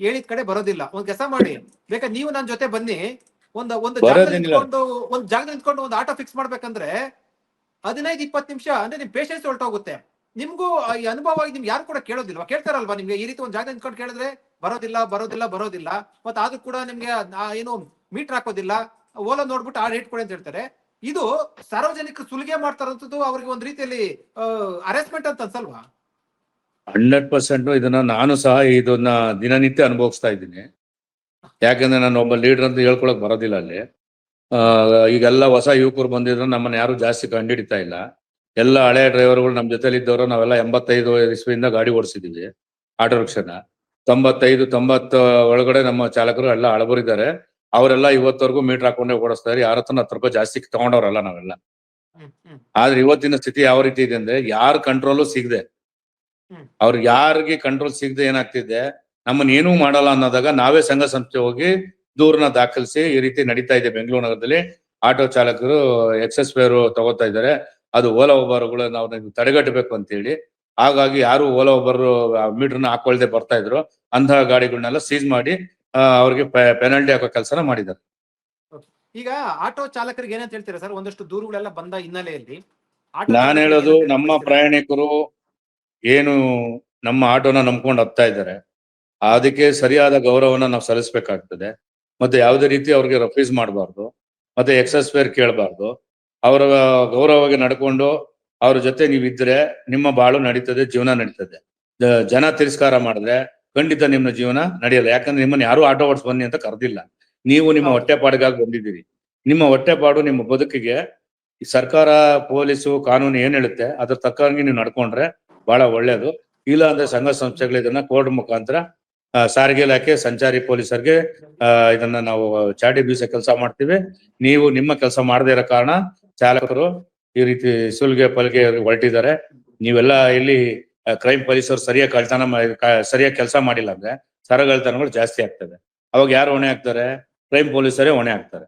ಕೇಳಿದ ಕಡೆ ಬರೋದಿಲ್ಲ. ಒಂದ್ ಕೆಲಸ ಮಾಡಿ. ಬೇಕಾ ನೀವು ನನ್ನ ಜೊತೆ ಬನ್ನಿ. ಒಂದು ಒಂದು ಜಾಗದಲ್ಲಿ. ನಿಂತ್ಕೊಂಡು ಒಂದ್ ಜಾಗ ನಿಂತ್ಕೊಂಡು ಒಂದು ಆಟೋ ಫಿಕ್ಸ್ ಮಾಡ್ಬೇಕಂದ್ರೆ ಹದಿನೈದು ಇಪ್ಪತ್ತು ನಿಮಿಷ ಅಂದ್ರೆ ನಿಮ್ ಪೇಷನ್ಸ್ ಹೊರಟೋಗುತ್ತೆ. ನಿಮ್ಗೂ ಆ ಈ ಅನುಭವ ಆಗಿ ನಿಮ್ಗೆ ಯಾರು ಕೂಡ ಕೇಳೋದಿಲ್ವಾ? ಕೇಳ್ತಾರಲ್ವಾ ನಿಮ್ಗೆ? ಈ ರೀತಿ ಒಂದ್ ಜಾಗ ನಿಂತ್ಕೊಂಡು ಕೇಳಿದ್ರೆ ಬರೋದಿಲ್ಲ ಬರೋದಿಲ್ಲ ಬರೋದಿಲ್ಲ. ಮತ್ತೆ ಆದ್ರೂ ಕೂಡ ನಿಮ್ಗೆ ಆ ಏನು ಮೀಟರ್ ಹಾಕೋದಿಲ್ಲ. ಓಲಾ ನೋಡ್ಬಿಟ್ಟು ಆಡ್ ಇಟ್ಕೊಡಿ ಕೊಡಿ ಅಂತ ಹೇಳ್ತಾರೆ. ಇದು ಸಾರ್ವಜನಿಕ ಸುಲಿಗೆ ಮಾಡ್ತಾರಂತದ್ದು ಅವ್ರಿಗೆ ಒಂದ್ ರೀತಿಯಲ್ಲಿ ಅರೆಸ್ಟ್ಮೆಂಟ್ ಅಂತ ಅನ್ಸಲ್ವಾ? ಹಂಡ್ರೆಡ್ ಪರ್ಸೆಂಟ್ ಇದನ್ನ ನಾನು ಸಹ ಇದನ್ನ ದಿನನಿತ್ಯ ಅನುಭವಿಸ್ತಾ ಇದ್ದೀನಿ. ಯಾಕಂದ್ರೆ ನಾನು ಒಬ್ಬ ಲೀಡರ್ ಅಂತ ಹೇಳ್ಕೊಳಕ್ ಬರೋದಿಲ್ಲ ಅಲ್ಲಿ. ಈಗೆಲ್ಲ ಹೊಸ ಯುವಕರು ಬಂದಿದ್ರು, ನಮ್ಮನ್ನ ಯಾರು ಜಾಸ್ತಿ ಕಂಡಿಡಿತಾ ಇಲ್ಲ. ಎಲ್ಲ ಹಳೆ ಡ್ರೈವರ್ಗಳು ನಮ್ಮ ಜೊತೆಲಿ ಇದ್ದವರು ನಾವೆಲ್ಲ ಎಂಬತ್ತೈದು ಇಸ್ವಿಯಿಂದ ಗಾಡಿ ಓಡಿಸಿದೀವಿ, ಆಟೋ ರಿಕ್ಷಾನ. ತೊಂಬತ್ತೈದು, ತೊಂಬತ್ತ ಒಳಗಡೆ ನಮ್ಮ ಚಾಲಕರು ಎಲ್ಲ ಹಳಬರಿದ್ದಾರೆ. ಅವರೆಲ್ಲ ಇವತ್ತವರೆಗೂ ಮೀಟರ್ ಹಾಕೊಂಡೇ ಓಡಿಸ್ತಾರೆ ಯಾರ ಹತ್ರ ಹತ್ತು ರೂಪಾಯಿ ಜಾಸ್ತಿ ತಗೊಂಡವ್ರಲ್ಲ ನಾವೆಲ್ಲ. ಆದ್ರೆ ಇವತ್ತಿನ ಸ್ಥಿತಿ ಯಾವ ರೀತಿ ಇದೆ ಅಂದ್ರೆ ಯಾರ ಕಂಟ್ರೋಲು ಸಿಗದೆ. ಅವ್ರ ಯಾರಿಗೆ ಕಂಟ್ರೋಲ್ ಸಿಗದೆ ಏನಾಗ್ತಿದೆ? ನಮ್ಮನ್ನ ಏನೂ ಮಾಡಲ್ಲ ಅನ್ನೋದಾಗ ನಾವೇ ಸಂಘ ಸಂಸ್ಥೆ ಹೋಗಿ ದೂರನ ದಾಖಲಿಸಿ ಈ ರೀತಿ ನಡೀತಾ ಇದೆ ಬೆಂಗಳೂರು ನಗರದಲ್ಲಿ. ಆಟೋ ಚಾಲಕರು ಎಕ್ಸೆಸ್ ಫೇರ್ ತಗೋತಾ ಇದ್ದಾರೆ ಅದು ಓಲಾ ಒಬ್ಬರುಗಳು ನಾವು ತಡೆಗಟ್ಟಬೇಕು ಅಂತ ಹೇಳಿ ಹಾಗಾಗಿ ಯಾರು ಓಲಾ ಒಬ್ಬರು ಮೀಟರ್ನ ಹಾಕೊಳ್ದೆ ಬರ್ತಾ ಇದ್ರು. ಅಂತಹ ಗಾಡಿಗಳನ್ನೆಲ್ಲ ಸೀಸ್ ಮಾಡಿ ಅವ್ರಿಗೆ ಪೆನಾಲ್ಟಿ ಹಾಕೋ ಕೆಲಸನ ಮಾಡಿದ್ದಾರೆ. ಈಗ ಆಟೋ ಚಾಲಕರಿಗೆ ಏನಂತ ಹೇಳ್ತೀರಾ ಸರ್? ಒಂದಷ್ಟು ದೂರುಗಳೆಲ್ಲ ಬಂದ ಹಿನ್ನೆಲೆಯಲ್ಲಿ ನಾನು ಹೇಳೋದು ನಮ್ಮ ಪ್ರಯಾಣಿಕರು ಏನು ನಮ್ಮ ಆಟೋನ ನಂಬ್ಕೊಂಡು ಹತ್ತಾ ಇದ್ದಾರೆ. ಅದಕ್ಕೆ ಸರಿಯಾದ ಗೌರವನ ನಾವು ಸಲ್ಲಿಸಬೇಕಾಗ್ತದೆ. ಮತ್ತೆ ಯಾವುದೇ ರೀತಿ ಅವ್ರಿಗೆ ರಫೀಸ್ ಮಾಡಬಾರ್ದು. ಮತ್ತೆ ಎಕ್ಸಸ್ ಫೇರ್ ಕೇಳಬಾರ್ದು. ಅವರ ಗೌರವವಾಗಿ ನಡ್ಕೊಂಡು ಅವ್ರ ಜೊತೆ ನೀವಿದ್ರೆ ನಿಮ್ಮ ಬಾಳು ನಡೀತದೆ ಜೀವನ ನಡೀತದೆ. ಜನ ತಿರಸ್ಕಾರ ಮಾಡಿದ್ರೆ ಖಂಡಿತ ನಿಮ್ಮ ಜೀವನ ನಡೆಯಲ್ಲ. ಯಾಕಂದ್ರೆ ನಿಮ್ಮನ್ನ ಯಾರು ಆಟೋ ಓಡಿಸ್ ಬನ್ನಿ ಅಂತ ಕರೆದಿಲ್ಲ. ನೀವು ನಿಮ್ಮ ಹೊಟ್ಟೆಪಾಡಿಗಾಗಿ ಬಂದಿದ್ದೀರಿ. ನಿಮ್ಮ ಹೊಟ್ಟೆಪಾಡು ನಿಮ್ಮ ಬದುಕಿಗೆ ಈ ಸರ್ಕಾರ ಪೊಲೀಸು ಕಾನೂನು ಏನ್ ಹೇಳುತ್ತೆ ಅದ್ರ ತಕ್ಕಂಗೆ ನೀವು ನಡ್ಕೊಂಡ್ರೆ ಬಹಳ ಒಳ್ಳೇದು. ಇಲ್ಲ ಅಂದ್ರೆ ಸಂಘ ಸಂಸ್ಥೆಗಳು ಇದನ್ನ ಕೋರ್ಟ್ ಮುಖಾಂತರ ಸಾರಿಗೆ ಇಲಾಖೆ ಸಂಚಾರಿ ಪೊಲೀಸರಿಗೆ ಆ, ಇದನ್ನ ನಾವು ಚಾಟಿ ಬೀಸ ಕೆಲಸ ಮಾಡ್ತೀವಿ. ನೀವು ನಿಮ್ಮ ಕೆಲಸ ಮಾಡದೇ ಇರೋ ಕಾರಣ ಚಾಲಕರು ಈ ರೀತಿ ಸುಲ್ಗೆ ಪಲ್ಗೆ ಹೊರಟಿದ್ದಾರೆ. ನೀವೆಲ್ಲ ಇಲ್ಲಿ ಕ್ರೈಮ್ ಪೊಲೀಸರು ಸರಿಯಾಗಿ ಕಳ್ತನ ಸರಿಯಾಗಿ ಕೆಲಸ ಮಾಡಿಲ್ಲ ಅಂದ್ರೆ ಸರಗಳತನಗಳು ಜಾಸ್ತಿ ಆಗ್ತದೆ ಅವಾಗ ಯಾರು ಹೊಣೆ ಆಗ್ತಾರೆ ಕ್ರೈಮ್ ಪೊಲೀಸರೇ ಹೊಣೆ ಆಗ್ತಾರೆ.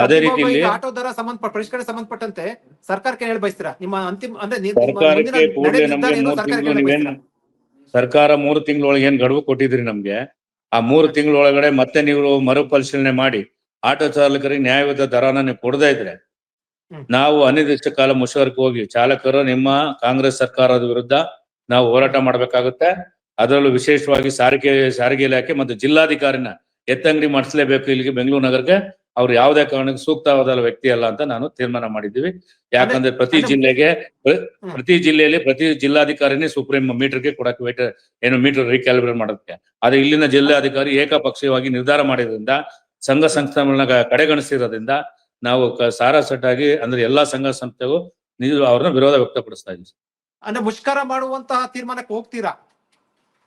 ಅದೇ ರೀತಿ ರೀತಿಯಲ್ಲಿ- ಆಟೋ ದರ ಸಂಬಂಧಪಟ್ಟ ಪರಿಷ್ಕರಣೆ ಸಂಬಂಧಪಟ್ಟಂತೆ ಸರ್ಕಾರಕ್ಕೆ ಹೇಳಿ ಬಯಸ್ತೀರಾ ನಿಮ್ಮ ಅಂತಿಮ ಅಂದ್ರೆ ಸರ್ಕಾರಕ್ಕೆ ಕೂಡಲೇ ನಮ್ಗೆ ಮೂರು ತಿಂಗಳು ಸರ್ಕಾರ ಮೂರು ತಿಂಗಳೊಳಗೆ ಏನ್ ಗಡುವು ಕೊಟ್ಟಿದ್ರಿ ನಮ್ಗೆ ಆ ಮೂರು ತಿಂಗಳೊಳಗಡೆ ಮತ್ತೆ ನೀವು ಮರುಪರಿಶೀಲನೆ ಮಾಡಿ ಆಟೋ ಚಾಲಕರಿಗೆ ನ್ಯಾಯಯುತ ದರನ ನೀವು ಕೊಡದೇ ಇದ್ರೆ. ನಾವು ಅನಿರ್ದಿಷ್ಟ ಕಾಲ ಮುಷವರ್ಕ್ ಹೋಗಿ ಚಾಲಕರು ನಿಮ್ಮ ಕಾಂಗ್ರೆಸ್ ಸರ್ಕಾರದ ವಿರುದ್ಧ ನಾವು ಹೋರಾಟ ಮಾಡಬೇಕಾಗುತ್ತೆ. ಅದರಲ್ಲೂ ವಿಶೇಷವಾಗಿ ಸಾರಿಗೆ ಸಾರಿಗೆ ಇಲಾಖೆ ಮತ್ತು ಜಿಲ್ಲಾಧಿಕಾರಿನ ಎತ್ತಂಗಡಿ ಮಾಡಿಸಲೇಬೇಕು ಇಲ್ಲಿಗೆ ಬೆಂಗಳೂರು ನಗರಕ್ಕೆ ಅವ್ರು ಯಾವುದೇ ಕಾರಣಕ್ಕೆ ಸೂಕ್ತವಾದ ವ್ಯಕ್ತಿ ಅಲ್ಲ ಅಂತ ನಾನು ತೀರ್ಮಾನ ಮಾಡಿದ್ದೀವಿ. ಯಾಕಂದ್ರೆ ಪ್ರತಿ ಜಿಲ್ಲೆಗೆ ಪ್ರತಿ ಜಿಲ್ಲೆಯಲ್ಲಿ ಪ್ರತಿ ಜಿಲ್ಲಾಧಿಕಾರಿನೇ ಸುಪ್ರೀಂ ಮೀಟರ್ಗೆ ಕೊಡಕ್ಕೆ ವೇಟ್ ಏನು ಮೀಟರ್ ರೀಕ್ಯಾಲಿಬ್ರೇಟ್ ಮಾಡೋದಕ್ಕೆ ಆದ್ರೆ ಇಲ್ಲಿನ ಜಿಲ್ಲಾಧಿಕಾರಿ ಏಕಪಕ್ಷೀಯವಾಗಿ ನಿರ್ಧಾರ ಮಾಡಿದ್ರಿಂದ ಸಂಘ ಸಂಸ್ಥೆಗಳನ್ನ ಕಡೆಗಣಿಸಿರೋದ್ರಿಂದ ನಾವು ಸಾರಾಸಟ್ಟಾಗಿ ಅಂದ್ರೆ ಎಲ್ಲಾ ಸಂಘ ಸಂಸ್ಥೆಗೂ ನೀವು ಅವ್ರನ್ನ ವಿರೋಧ ವ್ಯಕ್ತಪಡಿಸ್ತಾ ಇದ್ದೀವಿ. ಅಂದ್ರೆ ಮುಷ್ಕರ ಮಾಡುವಂತಹ ತೀರ್ಮಾನಕ್ಕೆ ಹೋಗ್ತೀರಾ?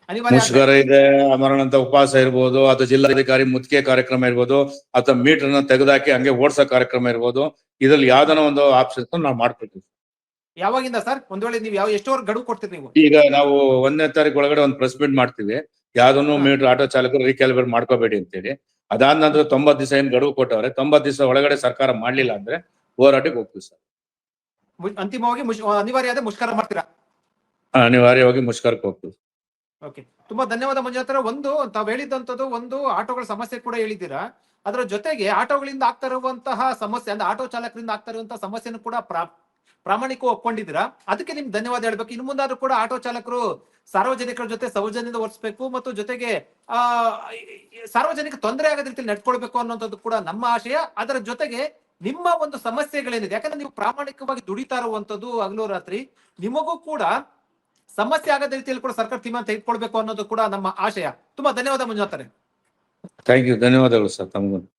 ಅನಿವಾರ್ಯ ಮುಷ್ಕರ ಇದೆ ಅಮರಣಂತ ಉಪವಾಸ ಇರ್ಬೋದು ಅಥವಾ ಜಿಲ್ಲಾಧಿಕಾರಿ ಮುತ್ತಿಗೆ ಕಾರ್ಯಕ್ರಮ ಇರ್ಬೋದು ಅಥವಾ ಮೀಟರ್ನ ತೆಗೆದಾಕಿ ಹಂಗೆ ಓಡಿಸೋ ಕಾರ್ಯಕ್ರಮ ಇರ್ಬೋದು ಇದ್ರಲ್ಲಿ ಯಾವ್ದನ ಒಂದು ಆಪ್ಷನ್ಸ್ ನಾವು ಮಾಡ್ಕೊಳ್ತೀವಿ. ಯಾವಾಗಿಂದ ಸರ್? ಒಂದ್ ವೇಳೆ ನೀವು ಯಾವ ಎಷ್ಟೋ ಗಡುವು ಕೊಡ್ತೀರಿ ನೀವು. ಈಗ ನಾವು ಒಂದನೇ ತಾರೀಕು ಒಳಗಡೆ ಒಂದು ಪ್ರೆಸ್ ಮೀಟ್ ಮಾಡ್ತೀವಿ. ಯಾವ್ದನ್ನು ಮೀಟರ್ ಆಟೋ ಚಾಲಕರು ರೀಕ್ಯಾಲಿಬ್ರೇಟ್ ಮಾಡ್ಕೋಬೇಡಿ ಅಂತೇಳಿ. ಅದಾದ ನಂತರ ತೊಂಬತ್ ದಿವಸ ಏನ್ ಗಡುವು ಕೊಟ್ಟವ್ರೆ ತೊಂಬತ್ ದಿವಸ ಒಳಗಡೆ ಸರ್ಕಾರ ಮಾಡ್ಲಿಲ್ಲ ಅಂದ್ರೆ ಹೋರಾಟಕ್ಕೆ ಹೋಗ್ತೀವಿ ಸರ್. ಅಂತಿಮವಾಗಿ ಮುಷ್- ಅನಿವಾರ್ಯ ಮುಷ್ಕರ ಮಾಡ್ತೀರಾ? ಅನಿವಾರ್ಯವಾಗಿ ಮುಷ್ಕರಕ್ಕೆ ಹೋಗ್ತೀವಿ ಓಕೆ. ತುಂಬಾ ಧನ್ಯವಾದ ಮಂಜುನಾಥ್ ಅವರೇ. ಒಂದು ತಾವ್ ಹೇಳಿದಂತದ್ದು ಒಂದು ಆಟೋಗಳ ಸಮಸ್ಯೆ ಕೂಡ ಹೇಳಿದ್ದೀರಾ. ಅದರ ಜೊತೆಗೆ ಆಟೋಗಳಿಂದ ಆಗ್ತಾ ಇರುವಂತಹ ಸಮಸ್ಯೆ ಅಂದ್ರೆ ಆಟೋ ಚಾಲಕರಿಂದ ಆಗ್ತಾ ಇರುವಂತಹ ಸಮಸ್ಯೆನೂ ಕೂಡ ಪ್ರಾಮಾಣಿಕ ಒಪ್ಕೊಂಡಿದ್ದೀರಾ? ಅದಕ್ಕೆ ನಿಮ್ಗೆ ಧನ್ಯವಾದ ಹೇಳ್ಬೇಕು. ಇನ್ನು ಮುಂದಾದ್ರೂ ಕೂಡ ಆಟೋ ಚಾಲಕರು ಸಾರ್ವಜನಿಕರ ಜೊತೆ ಸೌಜನ್ಯದಿಂದ ಓಡಿಸ್ಬೇಕು ಮತ್ತು ಜೊತೆಗೆ, ಆ, ಸಾರ್ವಜನಿಕ ತೊಂದರೆ ಆಗದ ರೀತಿಯಲ್ಲಿ ನಡ್ಕೊಳ್ಬೇಕು ಅನ್ನೋಂಥದ್ದು ಕೂಡ ನಮ್ಮ ಆಶಯ. ಅದರ ಜೊತೆಗೆ ನಿಮ್ಮ ಒಂದು ಸಮಸ್ಯೆಗಳೇನಿದೆ? ಯಾಕಂದ್ರೆ ನೀವು ಪ್ರಾಮಾಣಿಕವಾಗಿ ದುಡಿತಾ ಇರುವಂತದ್ದು ಹಗಲು ರಾತ್ರಿ ನಿಮಗೂ ಕೂಡ ಸಮಸ್ಯೆ ಆಗದ ರೀತಿಯಲ್ಲಿ ಕೂಡ ಸರ್ಕಾರ ತೀರ್ಮಾನ ತೆಗೆದುಕೊಳ್ಬೇಕು ಅನ್ನೋದು ಕೂಡ ನಮ್ಮ ಆಶಯ. ತುಂಬಾ ಧನ್ಯವಾದ ಮಂಜುನಾಥ್ ಅವರೇ ಥ್ಯಾಂಕ್ ಯು ಧನ್ಯವಾದಗಳು ಸರ್. ತಮಗೂ.